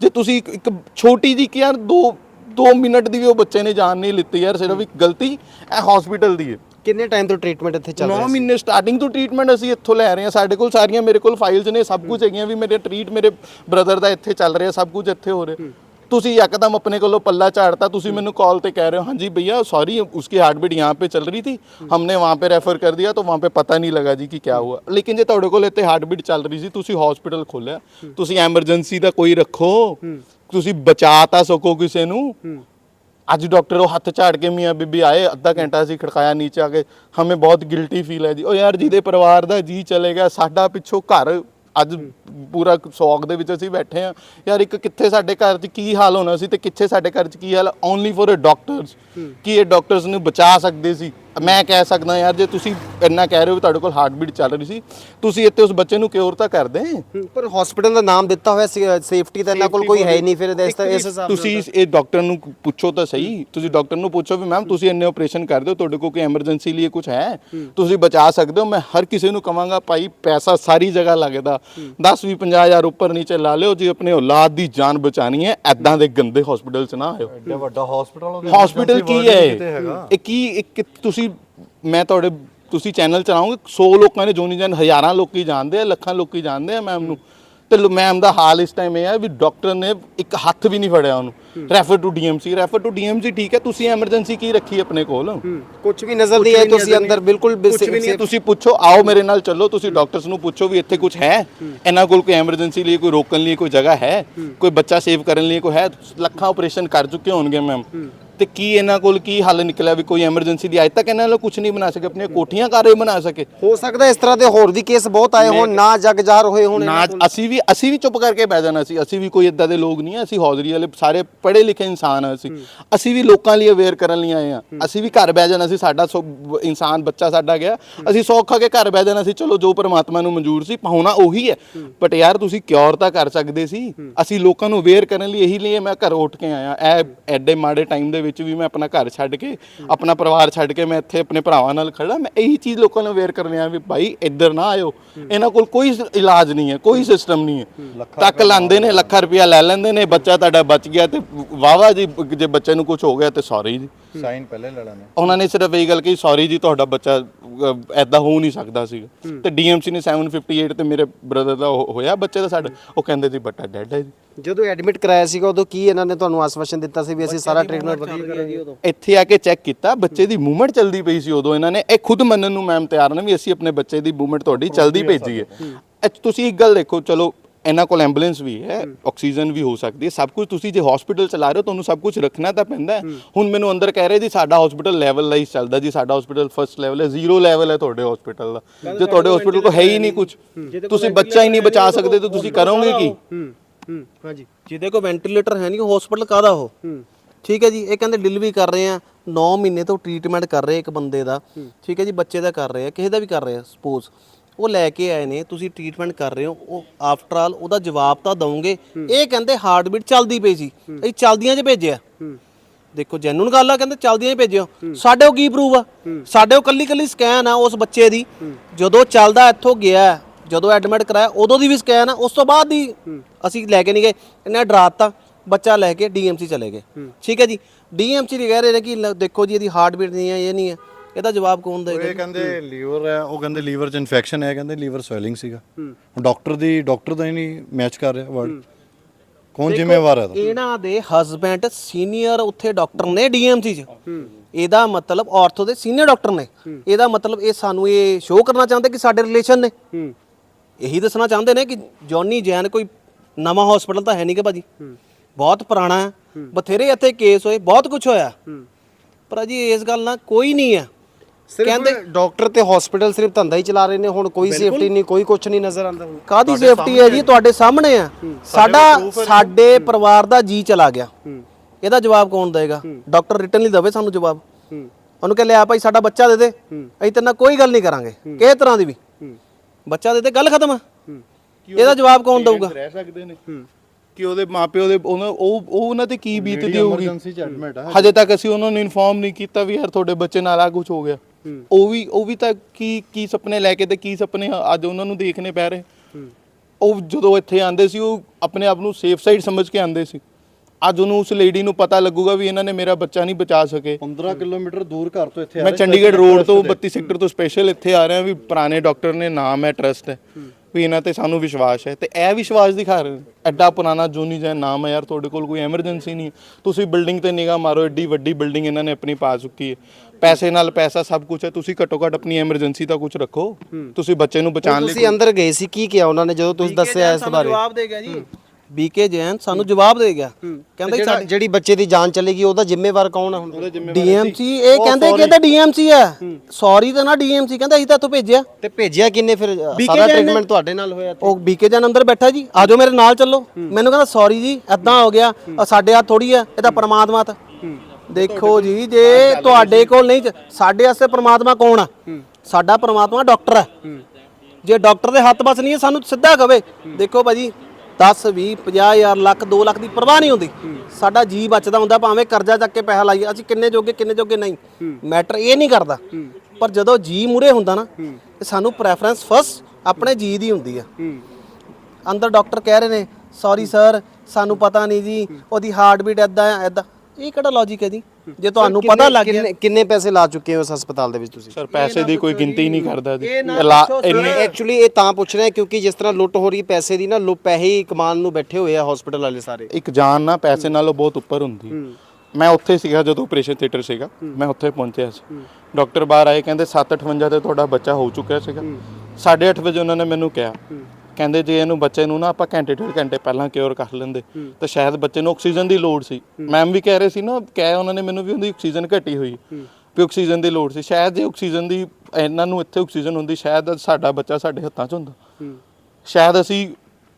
ਜੇ ਤੁਸੀਂ ਇੱਕ- ਛੋਟੀ ਜੀ ਕਿ ਯਾਰ ਦੋ 2 ਮਿੰਟ ਦੀ ਵੀ ਉਹ ਬੱਚੇ ਨੇ ਜਾਨ ਨਹੀਂ ਲਿੱਤੀ ਯਾਰ ਸਿਰਫ ਇੱਕ ਗਲਤੀ ਇਹ ਹਸਪੀਟਲ ਦੀ ਹੈ। ਕਿੰਨੇ ਟਾਈਮ ਤੋਂ ਟ੍ਰੀਟਮੈਂਟ ਇੱਥੇ ਚੱਲ 9 ਰਿਹਾ ਸੀ? ਮਹੀਨੇ ਸਟਾਰਟਿੰਗ ਤੋਂ ਟ੍ਰੀਟਮੈਂਟ ਅਸੀਂ ਇੱਥੋਂ ਲੈ ਰਹੇ ਹਾਂ। ਸਾਡੇ ਕੋਲ ਸਾਰੀਆਂ ਮੇਰੇ ਕੋਲ ਫਾਈਲਸ ਨੇ ਸਭ ਕੁਝ ਹੈਗੀਆਂ ਵੀ ਮੇਰੇ ਟ੍ਰੀਟ ਮੇਰੇ ਬ੍ਰਦਰ ਦਾ ਇੱਥੇ ਚੱਲ ਰਿਹਾ ਸਭ ਕੁਝ ਇੱਥੇ ਹੋ ਰਿਹਾ। ਤੁਸੀਂ यकदम अपने को लो पल्ला चाड़ता तुसी मैंने कॉल पे कह रहे हो हाँ जी भैया सॉरी उसकी हार्ट बीट यहाँ पे चल रही थी हमने वहाँ पे रेफर कर दिया तो वहाँ पे पता नहीं लगा जी कि क्या हुआ लेकिन जे ਤੁਹਾਡੇ ਕੋਲ ਇੱਥੇ ਹਾਰਟ ਬੀਟ ਚੱਲ ਰਹੀ ਸੀ ਤੁਸੀਂ ਹਸਪੀਟਲ ਖੋਲਿਆ ਤੁਸੀਂ ਐਮਰਜੈਂਸੀ ਦਾ ਕੋਈ ਰੱਖੋ ਤੁਸੀਂ ਬਚਾ ਤਾਂ ਸਕੋ ਕਿਸੇ ਨੂੰ ਅੱਜ ਡਾਕਟਰ ਉਹ ਹੱਥ ਝਾੜ ਕੇ ਮੀਆਂ ਬੀਬੀ ਆਏ ਅੱਧਾ ਘੰਟਾ ਅਸੀਂ ਖੜਕਾਇਆ ਨੀਚੇ ਆ ਕੇ ਹਮੇ ਬਹੁਤ ਗਿਲਟੀ ਫੀਲ ਹੈ ਜੀ ਉਹ ਯਾਰ ਜਿਹਦੇ ਪਰਿਵਾਰ ਦਾ ਜੀ ਚਲੇ ਗਿਆ ਸਾਡਾ ਪਿੱਛੋਂ ਘਰ ਅੱਜ ਪੂਰਾ ਸੌਗ ਦੇ ਵਿੱਚ ਅਸੀਂ ਬੈਠੇ ਆ ਯਾਰ ਇੱਕ ਕਿੱਥੇ ਸਾਡੇ ਘਰ 'ਚ ਕੀ ਹਾਲ ਹੋਣਾ ਸੀ ਤੇ ਕਿੱਥੇ ਸਾਡੇ ਘਰ 'ਚ ਕੀ ਹਾਲ ਓਨਲੀ ਫॉर ਅ ਡਾਕਟਰਸ ਕੀ ਇਹ ਡਾਕਟਰਸ ਨੂੰ ਬਚਾ ਸਕਦੇ ਸੀ। ਮੈਂ ਕਹਿ ਸਕਦਾ ਯਾਰ ਜੇ ਤੁਸੀਂ ਇੰਨਾ ਕਹਿ ਰਹੇ ਹੋ ਵੀ ਤੁਹਾਡੇ ਕੋਲ ਹਾਰਟ ਬੀਟ ਚੱਲ ਰਹੀ ਸੀ ਤੁਸੀਂ ਇੱਥੇ ਉਸ ਬੱਚੇ ਨੂੰ ਕਿਉਰ ਤਾਂ ਕਰਦੇ? ਹੂੰ, ਪਰ ਹਸਪੀਟਲ ਦਾ ਨਾਮ ਦਿੱਤਾ ਹੋਇਆ ਸੀ ਸੇਫਟੀ ਦਾ ਇਹਨਾਂ ਕੋਲ ਕੋਈ ਹੈ ਨਹੀਂ ਫਿਰ ਇਸ ਇਸ ਹਿਸਾਬ ਤੁਸੀਂ ਇਹ ਡਾਕਟਰ ਨੂੰ ਪੁੱਛੋ ਤਾਂ ਸਹੀ। ਤੁਸੀਂ ਡਾਕਟਰ ਨੂੰ ਪੁੱਛੋ ਵੀ ਮੈਮ ਤੁਸੀਂ ਇੰਨੇ ਆਪਰੇਸ਼ਨ ਕਰਦੇ ਹੋ ਤੁਹਾਡੇ ਕੋਲ ਕੋਈ ਐਮਰਜੈਂਸੀ ਲਈ ਕੁਝ ਹੈ? ਤੁਸੀਂ ਬਚਾ ਸਕਦੇ ਹੋ ਮੈਂ ਹਰ ਕਿਸੇ ਨੂੰ ਕਵਾਂਗਾ ਭਾਈ ਪੈਸਾ ਸਾਰੀ ਜਗ੍ਹਾ ਲੱਗਦਾ। 10 ਵੀ 50 ਹਜ਼ਾਰ ਉੱਪਰ ਨੀਚੇ ਲਾ ਲਿਓ ਜੇ ਆਪਣੇ ਔਲਾਦ ਦੀ ਜਾਨ ਬਚਾਣੀ ਹੈ ਐਦਾਂ ਦੇ ਗੰਦੇ ਹਸਪੀਟਲ 'ਚ ਨਾ ਆਇਓ। ਐਡਾ ਵੱਡਾ ਹਸਪੀਟਲ ਹਸਪੀਟਲ ਕੀ ਹੈ ਇਹ? ਕੀ ਇੱਕ ਤੁਸੀਂ ਮੈਂ ਤੁਹਾਡੇ ਤੁਸੀਂ ਚੈਨਲ ਚਲਾਉਂਗੇ 100 ਲੋਕਾਂ ਨੇ ਜੋ ਨਹੀਂ ਜਾਣ ਹਜ਼ਾਰਾਂ ਲੋਕੀ ਜਾਣਦੇ ਆ ਲੱਖਾਂ ਲੋਕੀ ਜਾਣਦੇ ਆ ਮੈਮ ਨੂੰ। ਤੇ ਮੈਮ ਦਾ ਹਾਲ ਇਸ ਟਾਈਮ ਇਹ ਹੈ ਵੀ ਡਾਕਟਰ ਨੇ ਇੱਕ ਹੱਥ ਵੀ ਨਹੀਂ ਫੜਿਆ ਉਹਨੂੰ। Refer to DMC refer to DMC ਠੀਕ ਹੈ ਤੁਸੀਂ ਐਮਰਜੈਂਸੀ ਕੀ ਰੱਖੀ ਆਪਣੇ ਕੋਲ? ਕੁਝ ਵੀ ਨਜ਼ਰ ਨਹੀਂ ਆਇਆ ਤੁਸੀਂ ਅੰਦਰ ਬਿਲਕੁਲ ਕੁਝ ਵੀ ਨਹੀਂ ਹੈ, ਤੁਸੀਂ ਪੁੱਛੋ ਆਓ ਮੇਰੇ ਨਾਲ ਚੱਲੋ ਤੁਸੀਂ ਡਾਕਟਰਸ ਨੂੰ ਪੁੱਛੋ ਵੀ ਇੱਥੇ ਕੁਝ ਹੈ? ਇਹਨਾਂ ਕੋਲ ਕੋਈ ਐਮਰਜੈਂਸੀ ਲਈ ਕੋਈ ਰੋਕਣ ਲਈ ਕੋਈ ਜਗ੍ਹਾ ਹੈ? ਕੋਈ ਬੱਚਾ ਸੇਵ ਕਰਨ ਲਈ ਕੋਈ ਹੈ? ਲੱਖਾਂ ਆਪਰੇਸ਼ਨ ਕਰ ਚੁੱਕੇ ਹੋਣਗੇ ਮੈਮ ਤੇ ਕੀ ਇਹਨਾਂ ਕੋਲ ਕੀ ਹੱਲ ਨਿਕਲਿਆ ਵੀ ਕੋਈ ਐਮਰਜੈਂਸੀ ਦੀ? ਅੱਜ ਤੱਕ ਇਹਨਾਂ ਨਾਲ ਕੁਝ ਨਹੀਂ ਬਣਾ ਸਕੇ ਆਪਣੀਆਂ ਕੋਠੀਆਂ ਕਾਰੇ ਬਣਾ ਸਕੇ। ਹੋ ਸਕਦਾ ਇਸ ਤਰ੍ਹਾਂ ਦੇ ਹੋਰ ਵੀ ਕੇਸ ਬਹੁਤ ਆਏ ਹੋਣ ਨਾ ਜਗ ਜ਼ਾਹਰ ਹੋਏ ਹੋਣ ਨਾ ਅਸੀਂ ਵੀ ਅਸੀਂ ਵੀ ਚੁੱਪ ਕਰਕੇ ਬਹਿ ਜਾਣਾ ਸੀ। ਅਸੀਂ ਵੀ ਕੋਈ ਇਦਾਂ ਦੇ ਲੋਕ ਨਹੀਂ ਆ ਅਸੀਂ ਹੌਜ਼ਰੀ ਵਾਲੇ ਸਾਰੇ ਪੜ੍ਹੇ ਲਿਖੇ ਇਨਸਾਨ ਆ ਅਸੀਂ। ਅਸੀਂ ਵੀ ਲੋਕਾਂ ਲਈ ਅਵੇਅਰ ਕਰਨ ਲਈ ਆਏ ਆ। ਅਸੀਂ ਵੀ ਘਰ ਬਹਿ ਜਾਣਾ ਸੀ ਸਾਡਾ ਇਨਸਾਨ ਬੱਚਾ ਸਾਡਾ ਗਿਆ। ਅਸੀਂ ਸੌਖ ਕੇ ਘਰ ਬਹਿ ਜਾਣਾ ਸੀ ਚਲੋ ਜੋ ਪਰਮਾਤਮਾ ਨੂੰ ਮਨਜ਼ੂਰ ਸੀ ਪਾਉਣਾ ਉਹੀ ਹੈ। ਬਟ ਯਾਰ ਤੁਸੀਂ ਕਿਉਰ ਤਾਂ ਕਰ ਸਕਦੇ ਸੀ। ਅਸੀਂ ਲੋਕਾਂ ਨੂੰ ਅਵੇਅਰ ਕਰਨ ਲਈ ਇਹੀ ਲਈ ਮੈਂ ਘਰ ਉੱਠ ਕੇ ਆਇਆ। ਐ ਐਡੇ ਮਾੜੇ ਟਾਈਮ ਦੇ ਵਿੱਚ ਵੀ ਮੈਂ ਆਪਣਾ ਘਰ ਛੱਡ ਕੇ ਆਪਣਾ ਪਰਿਵਾਰ ਛੱਡ ਕੇ ਮੈਂ ਇੱਥੇ ਆਪਣੇ ਭਰਾਵਾਂ ਨਾਲ ਖੜਾ ਮੈਂ ਇਹੀ ਚੀਜ਼ ਲੋਕਾਂ ਨੂੰ ਅਵੇਅਰ ਕਰਨ ਲਿਆ ਵੀ ਭਾਈ ਇੱਧਰ ਨਾ ਆਇਓ। ਇਹਨਾਂ ਕੋਲ ਕੋਈ ਇਲਾਜ ਨਹੀਂ ਹੈ ਕੋਈ ਸਿਸਟਮ ਨਹੀਂ ਹੈ। ਤੱਕ ਲਾਂਦੇ ਨੇ ਲੱਖਾਂ ਰੁਪਇਆ ਲੈ ਲੈਂਦੇ ਨੇ ਬੱਚਾ ਤੁਹਾਡਾ ਬਚ ਗਿਆ ਤੇ ਵਾਵਾ ਜੀ ਜੇ ਬੱਚੇ ਨੂੰ ਕੁਝ ਹੋ ਗਿਆ ਤੇ ਸੌਰੀ ਜੀ। ਸਾਈਨ ਪਹਿਲੇ ਲੈ ਲੈਣੇ। ਉਹਨਾਂ ਨੇ ਸਿਰਫ ਇਹ ਗੱਲ ਕਹੀ ਸੌਰੀ ਜੀ ਤੁਹਾਡਾ ਬੱਚਾ ਐਦਾਂ ਹੋ ਨਹੀਂ ਸਕਦਾ ਸੀਗਾ। ਤੇ ਡੀਐਮਸੀ ਨੇ 758 ਤੇ ਮੇਰੇ ਬ੍ਰਦਰ ਦਾ ਹੋ- ਹੋਇਆ ਬੱਚੇ ਦਾ ਸਾਡਾ। ਉਹ ਕਹਿੰਦੇ ਸੀ ਬੱਟਾ ਡੈਡ ਹੈ ਜੀ। ਜਦੋਂ ਐਡਮਿਟ ਕਰਾਇਆ ਸੀਗਾ ਉਦੋਂ ਕੀ ਇਹਨਾਂ ਨੇ ਤੁਹਾਨੂੰ ਆਸਵਾਸ਼ਨ ਦਿੱਤਾ ਸੀ ਵੀ ਅਸੀਂ ਸਾਰਾ ਟ੍ਰੀਟਮੈਂਟ ਵਧੀਆ ਕਰਾਂਗੇ? ਉਦੋਂ। ਇੱਥੇ ਆ ਕੇ ਚੈੱਕ ਕੀਤਾ ਬੱਚੇ ਦੀ ਮੂਵਮੈਂਟ ਚੱਲਦੀ ਪਈ ਸੀ ਉਦੋਂ ਇਹਨਾਂ ਨੇ। ਇਹ ਖੁਦ ਮੰਨਣ ਨੂੰ ਮੈਮ ਤਿਆਰ ਨੇ ਵੀ ਅਸੀਂ ਆਪਣੇ ਬੱਚੇ ਦੀ ਮੂਵਮੈਂਟ ਤੁਹਾਡੀ ਚੱਲਦੀ ਭੇਜੀ ਹੈ ਤੁਸੀਂ ਇੱਕ ਗੱਲ ਦੇਖੋ ਚਲੋ ਇਹਨਾਂ ਕੋਲ ਐਂਬੂਲੈਂਸ ਵੀ ਹੈ ਆਕਸੀਜਨ ਵੀ ਹੋ ਸਕਦੀ ਹੈ। ਸਭ ਕੁਝ ਤੁਸੀਂ ਜੇ ਹਸਪੀਟਲ ਚਲਾ ਰਹੇ ਹੋ ਤੁਹਾਨੂੰ ਸਭ ਕੁਝ ਰੱਖਣਾ ਤਾਂ ਪੈਂਦਾ ਹੈ। ਹੁਣ ਮੈਨੂੰ ਅੰਦਰ ਕਹਿ ਰਹੇ ਜੀ ਸਾਡਾ ਹਸਪੀਟਲ ਲੈਵਲ ਲਾਈਸ ਚੱਲਦਾ ਜੀ ਸਾਡਾ ਹਸਪੀਟਲ ਫਰਸਟ ਲੈਵਲ ਹੈ ਜ਼ੀਰੋ ਲੈਵਲ ਹੈ ਤੁਹਾਡੇ ਹਸਪੀਟਲ ਦਾ। ਜੇ ਤੁਹਾਡੇ ਹਸਪੀਟਲ ਕੋ ਹੈ ਹੀ ਨਹੀਂ ਕੁਝ ਤੁਸੀਂ ਬੱਚਾ ਹੀ ਨਹੀਂ ਬਚਾ ਸਕਦੇ ਤਾਂ ਤੁਸੀਂ ਕਰੋਗੇ ਕੀ? ਹੂੰ ਹਾਂਜੀ। ਜਿਹਦੇ ਕੋਲ ਵੈਂਟੀਲੇਟਰ ਹੈ ਨਹੀਂ ਉਹ ਹਸਪੀਟਲ ਕਾਦਾ ਉਹ? ਠੀਕ ਹੈ ਜੀ ਇਹ ਕਹਿੰਦੇ ਡਿਲੀਵਰੀ ਕਰ ਰਹੇ ਆ 9 ਮਹੀਨੇ ਤੋਂ ਟ੍ਰੀਟਮੈਂਟ ਕਰ ਰਹੇ ਇੱਕ ਬੰਦੇ ਦਾ। ਠੀਕ ਹੈ ਜੀ ਬੱਚੇ ਦਾ ਕਰ ਰਹੇ ਆ ਕਿਸੇ ਦਾ ਵੀ ਕਰ ਰਹੇ ਆ ਸਪੋਜ਼ ਉਹ ਲੈ ਕੇ ਆਏ ਨੇ, ਤੁਸੀਂ ਟ੍ਰੀਟਮੈਂਟ ਕਰ ਰਹੇ ਹੋ, ਉਹ ਆਫਟਰ ਆਲ ਉਹਦਾ ਜਵਾਬ ਤਾਂ ਦਵੋਗੇ। ਇਹ ਕਹਿੰਦੇ ਹਾਰਟ ਬੀਟ ਚੱਲਦੀ ਪਈ ਸੀ। ਅਸੀਂ ਚਲਦੀਆਂ 'ਚ ਭੇਜਿਆ। ਦੇਖੋ ਜੈਨੂਨ ਗੱਲ ਆ, ਕਹਿੰਦੇ ਚਲਦੀਆਂ 'ਚ ਭੇਜਿਓ। ਸਾਡੇ ਉਹ ਕੀ ਪ੍ਰੂਫ ਆ? ਸਾਡੇ ਉਹ ਕੱਲੀ ਕੱਲੀ ਸਕੈਨ ਆ ਉਸ ਬੱਚੇ ਦੀ। ਜਦੋਂ ਚੱਲਦਾ ਇੱਥੋਂ ਗਿਆ, ਜਦੋਂ ਐਡਮਿਟ ਕਰਾਇਆ, ਉਦੋਂ ਦੀ ਵੀ ਸਕੈਨ ਆ, ਉਸ ਤੋਂ ਬਾਅਦ ਦੀ ਅਸੀਂ ਲੈ ਕੇ ਨਹੀਂ ਗਏ। ਇਹਨਾਂ ਡਰਾਤਾ, ਬੱਚਾ ਲੈ ਕੇ ਡੀਐਮਸੀ ਚਲੇ ਗਏ। ਠੀਕ ਹੈ ਜੀ। ਡੀਐਮਸੀ ਦੇ ਕਹਿ ਰਹੇ ਨੇ ਕਿ ਦੇਖੋ ਜੀ, ਇਹਦੀ ਹਾਰਟ ਬੀਟ ਨਹੀਂ ਹੈ ਇਹ ਨਹੀਂ ਹੈ ਇਹਦਾ ਜਵਾਬ ਕੌਣ ਦੇਗਾ? ਇਹ ਕਹਿੰਦੇ ਲੀਵਰ ਹੈ ਉਹ ਕਹਿੰਦੇ ਲੀਵਰ 'ਚ ਇਨਫੈਕਸ਼ਨ ਹੈ ਕਹਿੰਦੇ ਲੀਵਰ ਸਵੈਲਿੰਗ ਸੀਗਾ। ਹੁਣ ਡਾਕਟਰ ਦੀ ਡਾਕਟਰ ਦਾ ਹੀ ਨਹੀਂ ਮੈਚ ਕਰ ਰਿਹਾ ਵਰਡ ਕੌਣ ਜ਼ਿੰਮੇਵਾਰ ਹੈ? ਇਹਨਾਂ ਦੇ ਹਸਬੈਂਡ ਸੀਨੀਅਰ ਉੱਥੇ ਡਾਕਟਰ ਨੇ ਡੀਐਮਸੀ 'ਚ। ਇਹਦਾ ਮਤਲਬ ਆਰਥੋ ਦੇ ਸੀਨੀਅਰ ਡਾਕਟਰ ਨੇ। ਇਹਦਾ ਮਤਲਬ ਇਹ ਸਾਨੂੰ ਇਹ ਸ਼ੋਅ ਕਰਨਾ ਚਾਹੁੰਦੇ ਕਿ ਸਾਡੇ ਰਿਲੇਸ਼ਨ ਨੇ? ਇਹੀ ਦੱਸਣਾ ਚਾਹੁੰਦੇ ਨੇ ਕਿ ਜੌਨੀ ਜੈਨ ਕੋਈ ਨਵਾਂ ਹਸਪੀਟਲ ਤਾਂ ਹੈ ਨਹੀਂ ਕਿ ਭਾਜੀ? ਬਹੁਤ ਪੁਰਾਣਾ ਹੈ। ਬਥੇਰੇ ਇੱਥੇ ਕੇਸ ਹੋਏ ਬਹੁਤ ਕੁਝ ਹੋਇਆ। ਪਰ ਅਜੀ ਇਸ ਗੱਲ ਨਾਲ ਕੋਈ ਨਹੀਂ ਹੈ। ਕਹਿੰਦੇ ਡਾਕਟਰ ਤੇ ਹਸਪੀਟਲ ਸਿਰਫ ਧੰਦਾ ਹੀ ਚਲਾ ਰਹੇ ਨੇ ਹੁਣ ਕੋਈ ਸੇਫਟੀ ਨਹੀਂ ਕੋਈ ਕੁਝ ਨਹੀਂ ਨਜ਼ਰ ਆਉਂਦਾ। ਹੁਣ ਕਾਦੀ ਸੇਫਟੀ ਹੈ ਜੀ? ਤੁਹਾਡੇ ਸਾਹਮਣੇ ਆ ਸਾਡਾ ਸਾਡੇ ਪਰਿਵਾਰ ਦਾ ਜੀ ਚਲਾ ਗਿਆ। ਇਹਦਾ ਜਵਾਬ ਕੌਣ ਦੇਗਾ? ਡਾਕਟਰ ਰਿਟਨਲੀ ਦੇਵੇ ਸਾਨੂੰ ਜਵਾਬ। ਉਹਨੂੰ ਕਹ ਲਿਆ ਭਾਈ ਸਾਡਾ ਬੱਚਾ ਦੇ ਦੇ। ਅਸੀਂ ਤੇਰੇ ਨਾਲ ਕੋਈ ਗੱਲ ਨਹੀਂ ਕਰਾਂਗੇ। ਕਿਸੇ ਤਰ੍ਹਾਂ ਦੀ ਵੀ। ਬੱਚਾ ਦੇ ਦੇ ਗੱਲ ਖਤਮ। ਆ ਇਹਦਾ ਜਵਾਬ ਕੌਣ ਦਊਗਾ? ਰਹਿ ਸਕਦੇ ਨੇ। ਕਿ ਉਹਦੇ ਮਾਪਿਓ ਦੇ ਉਹਨਾਂ ਉਹ ਉਹ ਉਹਨਾਂ ਤੇ ਕੀ ਬੀਤਦੀ ਹੋਊਗੀ? ਹਜੇ ਤੱਕ ਅਸੀਂ ਉਹਨਾਂ ਨੂੰ ਇਨਫੋਰਮ ਨਹੀਂ ਕੀਤਾ ਵੀ ਯਾਰ ਤੁਹਾਡੇ ਬੱਚੇ ਨਾਲ ਆ ਕੁਝ ਹੋ ਗਿਆ। ਉਹ ਵੀ ਉਹ ਵੀ ਤਾਂ ਕੀ ਕੀ ਸੁਪਨੇ ਲੈ ਕੇ ਤੇ ਕੀ ਸੁਪਨੇ ਅੱਜ ਉਹਨਾਂ ਨੂੰ ਦੇਖਣੇ ਪੈ ਰਹੇ। ਉਹ ਜਦੋਂ ਇੱਥੇ ਆਂਦੇ ਸੀ ਉਹ ਆਪਣੇ ਆਪ ਨੂੰ ਸੇਫ ਸਾਈਡ ਸਮਝ ਕੇ ਆਂਦੇ ਸੀ। ਅੱਜ ਉਹਨੂੰ ਉਸ ਲੇਡੀ ਨੂੰ ਪਤਾ ਲੱਗੂਗਾ ਵੀ ਇਹਨਾਂ ਨੇ ਮੇਰਾ ਬੱਚਾ ਨਹੀਂ ਬਚਾ ਸਕੇ। 15 ਕਿਲੋਮੀਟਰ ਦੂਰ ਘਰ ਤੋਂ ਇੱਥੇ ਆ ਮੈਂ ਚੰਡੀਗੜ੍ਹ ਰੋਡ ਤੋਂ 32 ਸੈਕਟਰ ਤੋਂ ਸਪੈਸ਼ਲ ਇੱਥੇ ਆ ਰਿਹਾ ਵੀ ਪੁਰਾਣੇ ਡਾਕਟਰ ਨੇ ਨਾਮ ਹੈ ਟਰਸਟ ਹੈ। ਵੀ ਇਹਨਾਂ ਤੇ ਸਾਨੂੰ ਵਿਸ਼ਵਾਸ ਹੈ ਤੇ ਇਹ ਵਿਸ਼ਵਾਸ ਦਿਖਾ ਰਹੇ ਨੇ। ਐਡਾ ਪੁਰਾਣਾ ਜੂਨੀ ਜੈ ਨਾਮ ਹੈ ਯਾਰ ਤੁਹਾਡੇ ਕੋਲ ਕੋਈ ਐਮਰਜੈਂਸੀ ਨਹੀਂ। ਤੁਸੀਂ ਬਿਲਡਿੰਗ ਤੇ ਨਿਗਾਹ ਮਾਰੋ ਐਡੀ ਵੱਡੀ ਬਿਲਡਿੰਗ ਇਹਨਾਂ ਨੇ ਆਪਣੀ ਪਾ ਚੁੱਕੀ ਹੈ। ਪੈਸੇ ਨਾਲ ਪੈਸਾ ਸਭ ਕੁਝ ਹੈ ਤੁਸੀਂ ਘੱਟੋ ਘੱਟ ਆਪਣੀ ਐਮਰਜੈਂਸੀ ਤਾਂ ਕੁਝ ਰੱਖੋ। ਤੁਸੀਂ ਬੱਚੇ ਨੂੰ ਬਚਾਉਣ ਲਈ ਤੁਸੀਂ ਅੰਦਰ ਗਏ ਸੀ ਕੀ ਕਿਹਾ ਉਹਨਾਂ ਨੇ ਜਦੋਂ ਤੁਸੀਂ ਦੱਸਿਆ ਇਸ ਬਾਰੇ? ਜਵਾਬ ਦੇ ਗਿਆ ਜੀ। ਬੀਕੇ ਜੈਨ ਸਾਨੂੰ ਜਵਾਬ ਦੇ ਗਿਆ। ਕਹਿੰਦਾ ਜੀ ਜਿਹੜਾ- ਜਿਹੜੀ ਬੱਚੇ ਦੀ ਜਾਨ ਚਲੇਗੀ ਉਹਦਾ ਜ਼ਿੰਮੇਵਾਰ ਕੌਣ ਹੈ ਹੁਣ? ਡੀਐਮਸੀ ਇਹ ਕਹਿੰਦੇ ਕਿ ਇਹ ਤਾਂ ਡੀਐਮਸੀ ਹੈ। ਸੌਰੀ ਤਾਂ ਨਾ ਡੀਐਮਸੀ ਕਹਿੰਦਾ ਅਸੀਂ ਤਾਂ ਇੱਥੋਂ ਭੇਜਿਆ। ਤੇ ਭੇਜਿਆ ਕਿੰਨੇ ਫਿਰ? ਸਾਰਾ ਟ੍ਰੀਟਮੈਂਟ ਤੁਹਾਡੇ ਨਾਲ ਹੋਇਆ ਉਹ ਬੀਕੇ ਜੈਨ ਅੰਦਰ ਬੈਠਾ ਜੀ। ਆਜੋ ਮੇਰੇ ਨਾਲ ਚੱਲੋ। ਮੈਨੂੰ ਕਹਿੰਦਾ ਸੌਰੀ ਜੀ ਐਦਾਂ ਹੋ ਗਿਆ। ਸਾਡੇ ਹੱਥ ਥੋੜੀ ਹੈ ਇਹ ਤਾਂ ਪ੍ਰਮਾਤਮਾ ਤਾਂ। ਦੇਖੋ ਜੀ ਜੇ ਤੁਹਾਡੇ ਕੋਲ ਨਹੀਂ ਸਾਡੇ ਵਾਸਤੇ ਪ੍ਰਮਾਤਮਾ ਕੌਣ ਆ? ਸਾਡਾ ਪ੍ਰਮਾਤਮਾ ਡਾਕਟਰ ਹੈ। ਜੇ ਡਾਕਟਰ ਦੇ ਹੱਥ ਬਸ ਨਹੀਂ ਹੈ ਸਾਨੂੰ ਸਿੱਧਾ ਕਵੇ। ਦੇਖੋ ਭਾਜੀ 10 20 50 ਹਜ਼ਾਰ ਲੱਖ 2 ਲੱਖ ਦੀ ਪਰਵਾਹ ਨਹੀਂ ਹੁੰਦੀ। ਸਾਡਾ ਜੀ ਬਚਦਾ ਹੁੰਦਾ ਭਾਵੇਂ ਕਰਜ਼ਾ ਚੱਕ ਕੇ ਪੈਸਾ ਲਾਈਏ। ਅਸੀਂ ਕਿੰਨੇ ਜੋਗੇ ਕਿੰਨੇ ਜੋਗੇ ਨਹੀਂ। ਮੈਟਰ ਇਹ ਨਹੀਂ ਕਰਦਾ। ਪਰ ਜਦੋਂ ਜੀ ਮੂਰੇ ਹੁੰਦਾ ਨਾ ਤੇ ਸਾਨੂੰ ਪ੍ਰੈਫਰੈਂਸ ਫਸਟ ਆਪਣੇ ਜੀ ਦੀ ਹੁੰਦੀ ਆ। ਅੰਦਰ ਡਾਕਟਰ ਕਹਿ ਰਹੇ ਨੇ ਸੌਰੀ ਸਰ ਸਾਨੂੰ ਪਤਾ ਨਹੀਂ ਜੀ ਉਹਦੀ ਹਾਰਟ ਬੀਟ ਐਦਾਂ ਐਦਾਂ ਇਹ ਕਿਹੜਾ ਲੌਜੀਕ ਹੈ ਜੀ? ਜੇ ਤੁਹਾਨੂੰ ਪਤਾ ਲੱਗ ਗਿਆ ਕਿੰਨੇ ਕਿੰਨੇ ਪੈਸੇ ਲਾ ਚੁੱਕੇ ਹੋ ਇਸ ਹਸਪਤਾਲ ਦੇ ਵਿੱਚ ਤੁਸੀਂ? ਸਰ ਪੈਸੇ ਦੀ ਕੋਈ ਗਿਣਤੀ ਨਹੀਂ ਕਰਦਾ ਜੀ। ਐਕਚੁਅਲੀ ਇਹ ਤਾਂ ਪੁੱਛ ਰਹੇ ਹਾਂ ਕਿਉਂਕਿ ਜਿਸ ਤਰ੍ਹਾਂ ਲੁੱਟ ਹੋ ਰਹੀ ਪੈਸੇ ਦੀ ਨਾ ਲੋ ਪੈਸੇ ਹੀ ਕਮਾਨ ਨੂੰ ਬੈਠੇ ਹੋਏ ਆ ਹਸਪੀਟਲ ਵਾਲੇ ਸਾਰੇ। ਇੱਕ ਜਾਨ ਨਾ ਪੈਸੇ ਨਾਲੋਂ ਬਹੁਤ ਉੱਪਰ ਹੁੰਦੀ। ਹੈ। ਮੈਂ ਉੱਥੇ ਸੀਗਾ ਜਦੋਂ ਆਪਰੇਸ਼ਨ ਥੀਏਟਰ ਸੀਗਾ। ਮੈਂ ਉੱਥੇ ਪਹੁੰਚਿਆ ਸੀ। ਡਾਕਟਰ ਬਾਹਰ ਆਏ ਕਹਿੰਦੇ 7:58 ਤੇ ਤੁਹਾਡਾ ਬੱਚਾ ਹੋ ਚੁੱਕਿਆ ਸੀਗਾ। 8:30 ਵਜੇ ਉਹਨਾਂ ਨੇ ਮੈਨੂੰ ਕਿਹਾ। ਕਹਿੰਦੇ ਜੇ ਇਹਨੂੰ ਬੱਚੇ ਨੂੰ ਨਾ ਆਪਾਂ ਘੰਟੇ ਡੇਢ ਘੰਟੇ ਪਹਿਲਾਂ ਕਿਉਰ ਕਰ ਲੈਂਦੇ ਤਾਂ ਸ਼ਾਇਦ ਬੱਚੇ ਨੂੰ ਆਕਸੀਜਨ ਦੀ ਲੋੜ ਸੀ। ਮੈਮ ਵੀ ਕਹਿ ਰਹੇ ਸੀ ਨਾ ਕਹਿ ਉਹਨਾਂ ਨੇ ਮੈਨੂੰ ਵੀ ਉਹਦੀ ਆਕਸੀਜਨ ਘਟੀ ਹੋਈ ਵੀ ਆਕਸੀਜਨ ਦੀ ਲੋੜ ਸੀ। ਸ਼ਾਇਦ ਜੇ ਆਕਸੀਜਨ ਦੀ ਇਹਨਾਂ ਨੂੰ ਇੱਥੇ ਆਕਸੀਜਨ ਹੁੰਦੀ ਸ਼ਾਇਦ ਸਾਡਾ ਬੱਚਾ ਸਾਡੇ ਹੱਥਾਂ 'ਚ ਹੁੰਦਾ। ਸ਼ਾਇਦ ਅਸੀਂ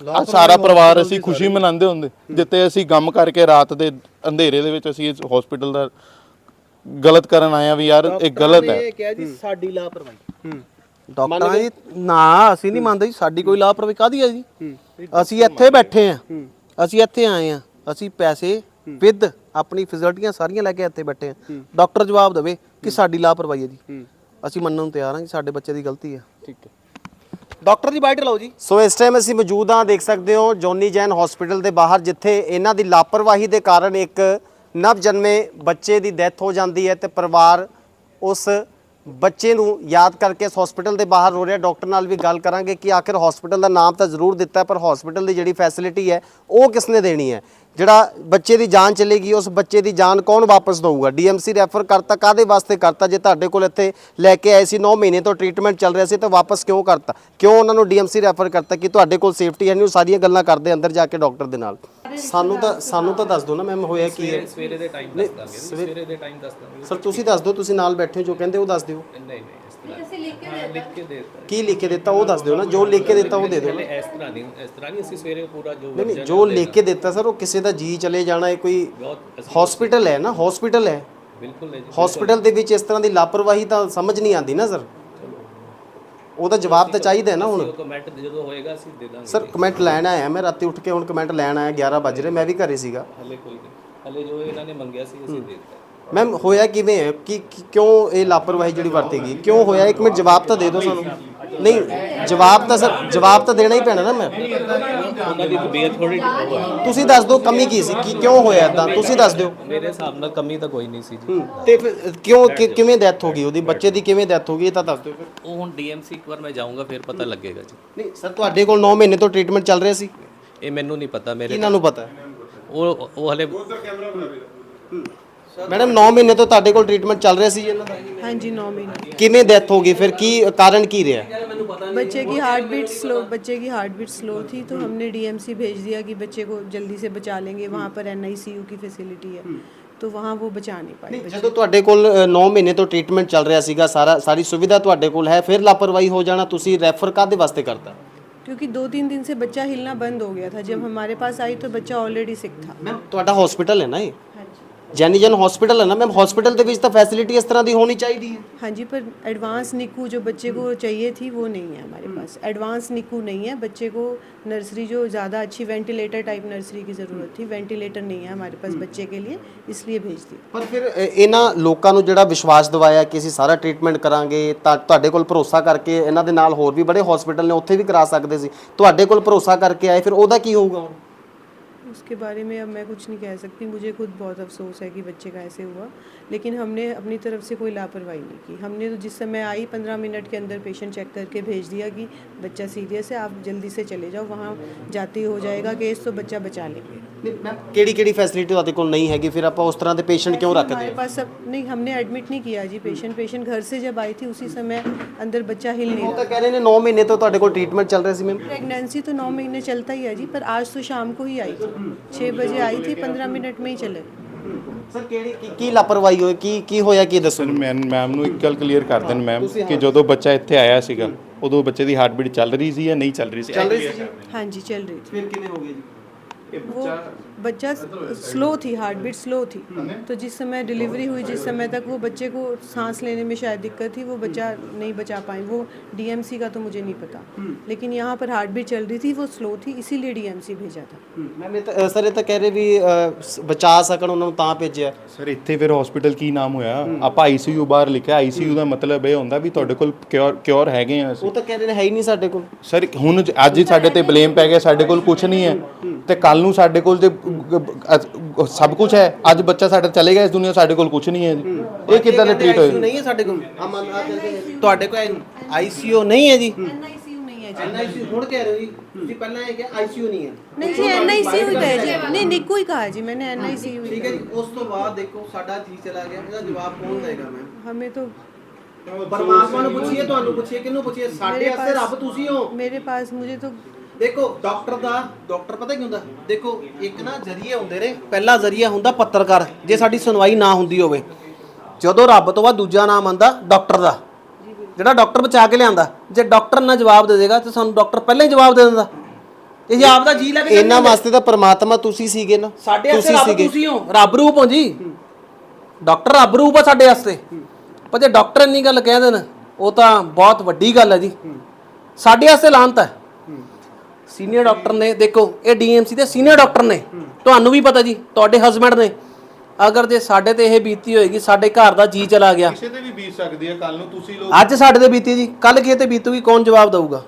ਆਹ ਸਾਰਾ ਪਰਿਵਾਰ ਅਸੀਂ ਖੁਸ਼ੀ ਮਨਾਉਂਦੇ ਹੁੰਦੇ ਜਿੱਤੇ ਅਸੀਂ ਗਮ ਕਰਕੇ ਰਾਤ ਦੇ ਅੰਧੇਰੇ ਦੇ ਵਿੱਚ ਅਸੀਂ ਇਸ ਹਸਪੀਟਲ ਦਾ ਗਲਤ ਕਰਨ ਆਏ ਆ ਵੀ ਯਾਰ ਇਹ ਗਲਤ ਹੈ। ਇਹ ਕਿਹਾ ਜੀ ਸਾਡੀ ਲਾਪਰਵਾਹੀ। ਡਾਕਟਰਾਂ ਜੀ ਨਾ ਅਸੀਂ ਨਹੀਂ ਮੰਨਦੇ ਜੀ ਸਾਡੀ ਕੋਈ ਲਾਪਰਵਾਹੀ ਕਾਦੀ ਹੈ ਜੀ ਅਸੀਂ ਇੱਥੇ ਬੈਠੇ ਆ ਅਸੀਂ ਇੱਥੇ ਆਏ ਆ ਅਸੀਂ ਪੈਸੇ ਵਿਦ ਆਪਣੀ ਫੈਸਿਲਿਟੀਆਂ ਸਾਰੀਆਂ ਲੈ ਕੇ ਇੱਥੇ ਬੈਠੇ ਆ ਡਾਕਟਰ ਜਵਾਬ ਦੇਵੇ ਕਿ ਸਾਡੀ ਲਾਪਰਵਾਹੀ ਹੈ ਜੀ। ਅਸੀਂ ਮੰਨਣ ਨੂੰ ਤਿਆਰ ਹਾਂ ਕਿ ਸਾਡੇ ਬੱਚੇ ਦੀ ਗਲਤੀ ਹੈ ਠੀਕ ਹੈ। ਡਾਕਟਰ ਦੀ ਬਾਈਟ ਲਓ ਜੀ। ਸੋ ਇਸ ਟਾਈਮ ਅਸੀਂ ਮੌਜੂਦ ਹਾਂ ਦੇਖ ਸਕਦੇ ਹੋ ਜੋਨੀ ਜੈਨ ਹਸਪੀਟਲ ਦੇ ਬਾਹਰ ਜਿੱਥੇ ਇਹਨਾਂ ਦੀ ਲਾਪਰਵਾਹੀ ਦੇ ਕਾਰਨ ਇੱਕ ਨਵ ਜਨਮੇ ਬੱਚੇ ਦੀ ਡੈਥ ਹੋ ਜਾਂਦੀ ਹੈ ਤੇ ਪਰਿਵਾਰ ਉਸ ਬੱਚੇ ਨੂੰ ਯਾਦ ਕਰਕੇ ਇਸ ਹਸਪੀਟਲ ਦੇ ਬਾਹਰ ਰੋ ਰਿਹਾ। ਡਾਕਟਰ ਨਾਲ ਵੀ ਗੱਲ ਕਰਾਂਗੇ ਕਿ ਆਖਿਰ ਹਸਪੀਟਲ ਦਾ ਨਾਮ ਤਾਂ ਜ਼ਰੂਰ ਦਿੱਤਾ, ਪਰ ਹਸਪੀਟਲ ਦੀ ਜਿਹੜੀ ਫੈਸਿਲਿਟੀ ਹੈ, ਉਹ ਕਿਸਨੇ ਦੇਣੀ ਹੈ? ਜਿਹੜਾ ਬੱਚੇ ਦੀ ਜਾਨ ਚਲੇਗੀ ਉਸ ਬੱਚੇ ਦੀ ਜਾਨ ਕੌਣ ਵਾਪਸ ਦਊਗਾ? ਡੀਐਮਸੀ ਰੈਫਰ ਕਰਤਾ ਕਾਦੇ ਵਾਸਤੇ ਕਰਤਾ? ਜੇ ਤੁਹਾਡੇ ਕੋਲ ਇੱਥੇ ਲੈ ਕੇ ਆਏ ਸੀ 9 ਮਹੀਨੇ ਤੋਂ ਟ੍ਰੀਟਮੈਂਟ ਚੱਲ ਰਿਹਾ ਸੀ ਤਾਂ ਵਾਪਸ ਕਿਉਂ ਕਰਤਾ? ਕਿਉਂ ਉਹਨਾਂ ਨੂੰ ਡੀਐਮਸੀ ਰੈਫਰ ਕਰਤਾ ਕਿ ਤੁਹਾਡੇ ਕੋਲ ਸੇਫਟੀ ਹੈ ਨਹੀਂ ਉਹ ਸਾਰੀਆਂ ਗੱਲਾਂ ਕਰਦੇ ਅੰਦਰ ਜਾ ਕੇ ਡਾਕਟਰ ਦੇ ਨਾਲ? ਸਾਨੂੰ ਤਾਂ ਸਾਨੂੰ ਤਾਂ ਦੱਸ ਦਿਓ ਨਾ ਮੈਮ ਹੋਇਆ ਕੀ ਹੈ? ਸਵੇਰੇ ਦੇ ਟਾਈਮ ਦੱਸ ਦਾਂਗੇ ਸਵੇਰੇ ਦੇ ਟਾਈਮ ਦੱਸ ਦਾਂਗੇ। ਸਰ ਤੁਸੀਂ ਦੱਸ ਦਿਓ ਤੁਸੀਂ ਨਾਲ ਬੈਠੇ ਹੋ ਜੋ ਕਹਿੰਦੇ ਉਹ ਦੱਸ ਦਿਓ। ਨਹੀਂ ਨਹੀਂ। ਅਸੀਂ ਲਿਖ ਕੇ ਲਿਖ ਕੇ ਦੇ ਦਿੱਤਾ। ਕੀ ਲਿਖ ਕੇ ਦਿੱਤਾ ਉਹ ਦੱਸ ਦਿਓ ਨਾ ਜੋ ਲਿਖ ਕੇ ਦਿੱਤਾ ਉਹ ਦੇ ਦਿਓ। ਪਹਿਲੇ ਇਸ ਤਰ੍ਹਾਂ ਨਹੀਂ ਇਸ ਤਰ੍ਹਾਂ ਨਹੀਂ ਅਸੀਂ ਸਵੇਰੇ ਪੂਰਾ ਜੋ ਨਹੀਂ ਨਹੀਂ ਜੋ ਲਿਖ ਕੇ ਦਿੱਤਾ। ਸਰ ਉਹ ਕਿਸੇ ਦਾ ਜੀ ਚਲੇ ਜਾਣਾ ਹੈ ਕੋਈ ਬਹੁਤ ਹਸਪੀਟਲ ਹੈ ਨਾ ਹਸਪੀਟਲ ਹੈ। ਬਿਲਕੁਲ ਨਹੀਂ ਜੀ ਹਸਪੀਟਲ ਦੇ ਵਿੱਚ ਇਸ ਤਰ੍ਹਾਂ ਦੀ ਲਾਪਰਵਾਹੀ ਤਾਂ ਸਮਝ ਨਹੀਂ ਆਉਂਦੀ ਨਾ ਸਰ। ਉਹਦਾ ਜਵਾਬ ਤਾਂ ਚਾਹੀਦਾ ਹੈ ਨਾ ਹੁਣ। ਕਮੈਂਟ ਜਦੋਂ ਹੋਏਗਾ ਅਸੀਂ ਦੇ ਦਾਂਗੇ। ਸਰ ਕਮੈਂਟ ਲੈਣ ਆਇਆ ਮੈਂ ਰਾਤੀ ਉੱਠ ਕੇ ਹੁਣ ਕਮੈਂਟ ਲੈਣ ਆਇਆ 11 ਵਜ ਮੈਂ ਵੀ ਘਰੇ ਸੀਗਾ। ਹਲੇ ਕੋਈ ਨਹੀਂ। ਹਲੇ ਜੋ ਇਹਨਾਂ ਨੇ ਮੰਗਿਆ ਸੀ ਅਸੀਂ ਦੇ ਦਿੱਤਾ। ਮੈਮ ਹੋਇਆ ਕਿਵੇਂ ਹੈ? ਕਿ ਕਿ- ਕਿਉਂ ਇਹ ਲਾਪਰਵਾਹੀ ਜਿਹੜੀ ਵਰਤੀ ਗਈ ਕਿਉਂ ਹੋਇਆ? ਇੱਕ ਮਿੰਟ ਜਵਾਬ ਤਾਂ ਦੇ ਦਿਓ ਸਾਨੂੰ। ਨਹੀਂ ਜਵਾਬ ਤਾਂ ਸਰ ਜਵਾਬ ਤਾਂ ਦੇਣਾ ਹੀ ਪੈਣਾ ਨਾ ਮੈਂ ਉਹਨਾਂ ਦੀ ਤਬੀਅਤ ਥੋੜੀ ਤੁਸੀਂ ਦੱਸ ਦਿਓ ਕਮੀ ਕੀ ਸੀ? ਕਿ ਕਿਉਂ ਹੋਇਆ ਇਦਾਂ ਤੁਸੀਂ ਦੱਸ ਦਿਓ। ਮੇਰੇ ਹਿਸਾਬ ਨਾਲ ਕਮੀ ਤਾਂ ਕੋਈ ਨਹੀਂ ਸੀ ਜੀ। ਹੂੰ, ਤੇ ਫਿਰ ਕਿਉਂ ਕਿ- ਕਿਵੇਂ ਡੈਥ ਹੋ ਗਈ? ਉਹਦੀ ਬੱਚੇ ਦੀ ਕਿਵੇਂ ਡੈਥ ਹੋ ਗਈ ਇਹ ਤਾਂ ਦੱਸ ਦਿਓ ਫਿਰ। ਉਹ ਹੁਣ ਡੀਐਮਸੀ ਇੱਕ ਵਾਰ ਮੈਂ ਜਾਊਂਗਾ ਫਿਰ ਪਤਾ ਲੱਗੇਗਾ ਜੀ। ਨਹੀਂ ਸਰ ਤੁਹਾਡੇ ਕੋਲ 9 ਮਹੀਨੇ ਤੋਂ ਟ੍ਰੀਟਮੈਂਟ ਚੱਲ ਰਿਹਾ ਸੀ? ਇਹ ਮੈਨੂੰ ਨਹੀਂ ਪਤਾ ਮੇਰੇ ਇਹਨਾਂ ਨੂੰ ਪਤਾ? ਹੈ ਉਹ ਉਹ ਹਲੇ ਮੈਡਮ 9 ਮਹੀਨੇ ਤੋਂ ਤੁਹਾਡੇ ਕੋਲ ਟ੍ਰੀਟਮੈਂਟ ਚੱਲ ਰਿਹਾ ਸੀ ਜੀ ਇਹਨਾਂ ਦਾ हाँ जी नौ महीने ਕਿਵੇਂ ਡੈਥ ਹੋ ਗਈ ਫਿਰ ਕੀ ਕਾਰਨ ਕੀ ਰਿਹਾ बच्चे की हार्ट बीट स्लो बच्चे की हार्ट बीट स्लो थी तो हमने डीएमसी भेज दिया कि बच्चे को जल्दी से बचा लेंगे वहाँ पर एनआईसीयू की फैसिलिटी है तो वहाँ वो बचा नहीं पाए ਜਦੋਂ ਤੁਹਾਡੇ ਕੋਲ 9 ਮਹੀਨੇ ਤੋਂ ਟ੍ਰੀਟਮੈਂਟ ਚੱਲ ਰਿਹਾ ਸੀਗਾ ਸਾਰਾ ਸਾਰੀ ਸੁਵਿਧਾ ਤੁਹਾਡੇ ਕੋਲ ਹੈ ਫਿਰ ਲਾਪਰਵਾਹੀ ਹੋ ਜਾਣਾ ਤੁਸੀਂ ਰੈਫਰ ਕਾਦੇ ਵਾਸਤੇ ਕਰਤਾ क्योंकि दो तीन दिन से बच्चा हिलना बंद हो गया था जब हमारे पास आई तो बच्चा ऑलरेडी सिक था ਮੈਮ ਤੁਹਾਡਾ ਹਸਪੀਟਲ ਹੈ ਨਾ ਇਹ ਜੈਨੀਜਨ ਹਸਪੀਟਲ ਹੈ ਨਾ ਮੈਮ ਹਸਪੀਟਲ ਦੇ ਵਿੱਚ ਤਾਂ ਫੈਸਿਲਿਟੀ ਇਸ ਤਰ੍ਹਾਂ ਦੀ ਹੋਣੀ ਚਾਹੀਦੀ ਹੈ हाँ जी पर एडवांस निकू जो बच्चे को चाहिए थी वो नहीं है हमारे पास एडवांस निकू नहीं है बच्चे को नर्सरी जो ज़्यादा अच्छी वेंटिलेटर टाइप नर्सरी की ज़रूरत थी वेंटिलेटर नहीं है हमारे पास बच्चे के लिए इसलिए भेज दी ਪਰ ਫਿਰ ਅ, ਇਹਨਾਂ ਲੋਕਾਂ ਨੂੰ ਜਿਹੜਾ ਵਿਸ਼ਵਾਸ ਦਿਵਾਇਆ ਕਿ ਅਸੀਂ ਸਾਰਾ ਟ੍ਰੀਟਮੈਂਟ ਕਰਾਂਗੇ ਤਾਂ ਤੁਹਾਡੇ ਕੋਲ ਭਰੋਸਾ ਕਰਕੇ ਇਹਨਾਂ ਦੇ ਨਾਲ ਹੋਰ ਵੀ ਬੜੇ ਹਸਪੀਟਲ ਨੇ ਉੱਥੇ ਵੀ ਕਰਾ ਸਕਦੇ ਸੀ ਤੁਹਾਡੇ ਕੋਲ ਭਰੋਸਾ ਕਰਕੇ ਆਏ ਫਿਰ ਉਹਦਾ ਕੀ ਹੋਊਗਾ ਹੁਣ उसके बारे में अब मैं कुछ नहीं कह सकती मुझे खुद बहुत अफसोस है कि बच्चे का ऐसे हुआ लेकिन हमने अपनी तरफ से कोई लापरवाही नहीं की हमने तो जिस समय आई पंद्रह मिनट के अंदर पेशेंट चेक करके भेज दिया कि बच्चा सीरियस है आप जल्दी से चले जाओ वहाँ जाते ही हो जाएगा केस तो बच्चा बचा लेंगे ਕਿਹੜੀ ਕਿਹੜੀ ਫੈਸਿਲਿਟੀ ਤੁਹਾਡੇ ਕੋਲ ਨਹੀਂ ਹੈਗੀ ਫਿਰ ਆਪਾਂ ਉਸ ਤਰ੍ਹਾਂ ਦੇ ਪੇਸ਼ੈਂਟ ਕਿਉਂ ਰੱਖਦੇ हमारे पास सब नहीं हमने एडमिट नहीं किया जी पेशेंट पेशेंट घर से जब आई थी उसी समय अंदर बच्चा हिल नहीं ਉਹ रहा ਤਾਂ ਕਹਿ ਰਹੇ ਨੇ 9 ਮਹੀਨੇ ਤੋਂ ਤੁਹਾਡੇ ਕੋਲ ਟ੍ਰੀਟਮੈਂਟ ਚੱਲ ਰਿਹਾ ਸੀ ਮੈਮ प्रेगनेंसी तो नौ महीने चलता ही है जी पर आज तो शाम को ही आई थी छः बजे आई थी पंद्रह मिनट में ही चले गए ਸਰ ਕਿਹੜੀ ਕੀ- ਕੀ ਲਾਪਰਵਾਹੀ ਹੋਈ ਕੀ ਕੀ ਹੋਇਆ ਕੀ ਦੱਸੋ ਸਰ ਮੈਂ ਮੈਮ ਨੂੰ ਇੱਕ ਗੱਲ ਕਲੀਅਰ ਕਰ ਦੇਣ ਮੈਮ ਕਿ ਜਦੋਂ ਬੱਚਾ ਇੱਥੇ ਆਇਆ ਸੀਗਾ ਉਦੋਂ ਬੱਚੇ ਦੀ ਹਾਰਟ ਬੀਟ ਚੱਲ ਰਹੀ ਸੀ ਜਾਂ ਨਹੀਂ ਚੱਲ ਰਹੀ ਸੀ ਚੱਲ ਰਹੀ ਸੀ हाँ जी चल रही थी ਫਿਰ ਕਿਵੇਂ ਹੋ ਗਿਆ ਜੀ वो बच्चा स्लो थी हार्ट बीट स्लो थी तो जिस समय डिलीवरी हुई जिस समय तक वो बच्चे को सांस लेने में शायद दिक्कत थी वो बच्चा नहीं बचा पाए वो डीएमसी का तो मुझे नहीं पता लेकिन यहाँ पर हार्ट बीट चल रही थी वो स्लो थी इसीलिए डीएमसी भेजा था ਮੈਮ ਇਹ ਤਾਂ ਸਰ ਇਹ ਤਾਂ ਕਹਿ ਰਹੇ ਵੀ ਅ, ਸ- ਬਚਾ ਸਕਣ ਉਹਨਾਂ ਨੂੰ ਤਾਂ ਭੇਜਿਆ ਸਰ ਇੱਥੇ ਫਿਰ ਹਸਪੀਟਲ ਕੀ ਨਾਮ ਹੋਇਆ ਆਪਾਂ ਆਈਸੀਯੂ ਬਾਹਰ ਲਿਖਿਆ ਆਈਸੀਯੂ ਦਾ ਮਤਲਬ ਇਹ ਹੁੰਦਾ ਵੀ ਤੁਹਾਡੇ ਕੋਲ ਕਿਉਰ ਕਿਉਰ ਹੈਗੇ ਆ ਅਸੀਂ ਉਹ ਤਾਂ ਕਹਿ ਰਹੇ ਨੇ ਹੈ ਹੀ ਨਹੀਂ ਸਾਡੇ ਕੋਲ ਸਰ ਹੁਣ ਜ- ਅੱਜ ਹੀ ਸਾਡੇ ਤੇ ਬਲੇਮ ਪੈ ਗਿਆ ਸਾਡੇ ਕੋਲ ਕੁਝ ਨਹੀਂ ਹੈ ਤੇ ਕੱਲ ਨੂੰ ਸਾਡੇ ਕੋਲ ਜੇ ਗ- ਅ- ਸਭ ਕੁਝ ਹੈ। ਅੱਜ ਬੱਚਾ ਸਾਡਾ ਚਲੇ ਗਿਆ ਇਸ ਦੁਨੀਆ ਸਾਡੇ ਕੋਲ ਕੁਝ ਨਹੀਂ ਹੈ ਜੀ। ਇਹ ਕਿੱਦਾਂ ਦੇ ਟ੍ਰੀਟ ਹੋਏ? ਨਹੀਂ ਸਾਡੇ ਕੋਲ। ਆ ਮੰਨ ਆ ਚੱਲਦੇ ਤੁਹਾਡੇ ਕੋਲ ਆਈਸੀਯੂ ਨਹੀਂ ਹੈ ਜੀ? ਐਨਆਈਸੀਯੂ ਨਹੀਂ ਹੈ ਜੀ। ਐਨਆਈਸੀਯੂ ਥੋੜ ਕਹਿ ਰਹੇ ਹੋ ਜੀ ਪਹਿਲਾਂ ਇਹ ਕਿ ਆਈਸੀਯੂ ਨਹੀਂ ਹੈ। ਨਹੀਂ ਜੀ ਐਨਆਈਸੀਯੂ ਹੀ ਕਹੇ ਜੀ। ਨਹੀਂ ਨਿੱਕੂ ਹੀ ਕਹਾ ਜੀ ਮੈਨੇ ਐਨਆਈਸੀਯੂ ਠੀਕ ਹੈ ਜੀ ਉਸ ਤੋਂ ਬਾਅਦ ਦੇਖੋ ਸਾਡਾ ਜੀ ਚਲਾ ਗਿਆ ਇਹਦਾ ਜਵਾਬ ਕੌਣ ਦੇਗਾ ਮੈਂ ਹਮੇ ਤੋਂ ਪਰਮਾਤਮਾ ਨੂੰ ਪੁੱਛੀਏ ਤੁਹਾਨੂੰ ਪੁੱਛੀਏ ਕਿਹਨੂੰ ਪੁੱਛੀਏ? ਸਾਡੇ ਅਸਰ ਰੱਬ ਤੁਸੀਂ ਹੋ। ਮੇਰੇ ਪਾਸ ਮੁਝੇ ਤੋਂ ਦੇਖੋ ਡਾਕਟਰ ਦਾ ਡਾਕਟਰ ਪਤਾ ਕੀ ਹੁੰਦਾ? ਦੇਖੋ ਇੱਕ ਨਾ ਜ਼ਰੀਏ ਹੁੰਦੇ ਨੇ ਪਹਿਲਾ ਜ਼ਰੀਆ ਹੁੰਦਾ ਪੱਤਰਕਾਰ ਜੇ ਸਾਡੀ ਸੁਣਵਾਈ ਨਾ ਹੁੰਦੀ ਹੋਵੇ। ਜਦੋਂ ਰੱਬ ਤੋਂ ਬਾਅਦ ਦੂਜਾ ਨਾਮ ਆਂਦਾ ਡਾਕਟਰ ਦਾ ਜਿਹੜਾ ਡਾਕਟਰ ਬਚਾ ਕੇ ਲਿਆਂਦਾ ਜੇ ਡਾਕਟਰ ਨਾ ਜਵਾਬ ਦੇ ਦੇਗਾ ਤੇ ਸਾਨੂੰ ਡਾਕਟਰ ਪਹਿਲਾਂ ਹੀ ਜਵਾਬ ਦੇ ਦਿੰਦਾ। ਇਹ ਆਪ ਦਾ ਜੀ ਲੈ ਕੇ ਇਹਨਾਂ ਵਾਸਤੇ ਤਾਂ ਪ੍ਰਮਾਤਮਾ ਤੁਸੀਂ ਸੀਗੇ ਨਾ ਸਾਡੇ ਵਾਸਤੇ ਰੱਬ ਤੁਸੀਂ ਹੋ ਰੱਬ ਰੂਪ ਹੋ ਜੀ। ਡਾਕਟਰ ਰੱਬ ਰੂਪ ਆ ਸਾਡੇ ਵਾਸਤੇ। ਪਰ ਜੇ ਡਾਕਟਰ ਇੰਨੀ ਗੱਲ ਕਹਿ ਦੇਣ ਉਹ ਤਾਂ ਬਹੁਤ ਵੱਡੀ ਗੱਲ ਹੈ ਜੀ। ਸਾਡੇ ਵਾਸਤੇ ਲਾਂਤ ਹੈ। ਸੀਨੀਅਰ ਡਾਕਟਰ ਨੇ ਦੇਖੋ ਇਹ ਡੀਐਮਸੀ ਦੇ ਸੀਨੀਅਰ ਡਾਕਟਰ ਨੇ। ਤੁਹਾਨੂੰ ਵੀ ਪਤਾ ਜੀ ਤੁਹਾਡੇ ਹਸਬੰਡ ਨੇ। ਅਗਰ ਜੇ ਸਾਡੇ ਤੇ ਇਹ ਬੀਤੀ ਹੋਏਗੀ ਸਾਡੇ ਘਰ ਦਾ ਜੀ ਚਲਾ ਗਿਆ। ਕਿਸੇ ਤੇ ਵੀ ਬੀਤ ਸਕਦੀ ਹੈ ਕੱਲ ਨੂੰ ਤੁਸੀਂ ਲੋਕ ਅੱਜ ਸਾਡੇ ਤੇ ਬੀਤੀ ਜੀ ਕੱਲ ਕਿਤੇ ਬੀਤੂਗੀ ਕੌਣ ਜਵਾਬ ਦਊਗਾ?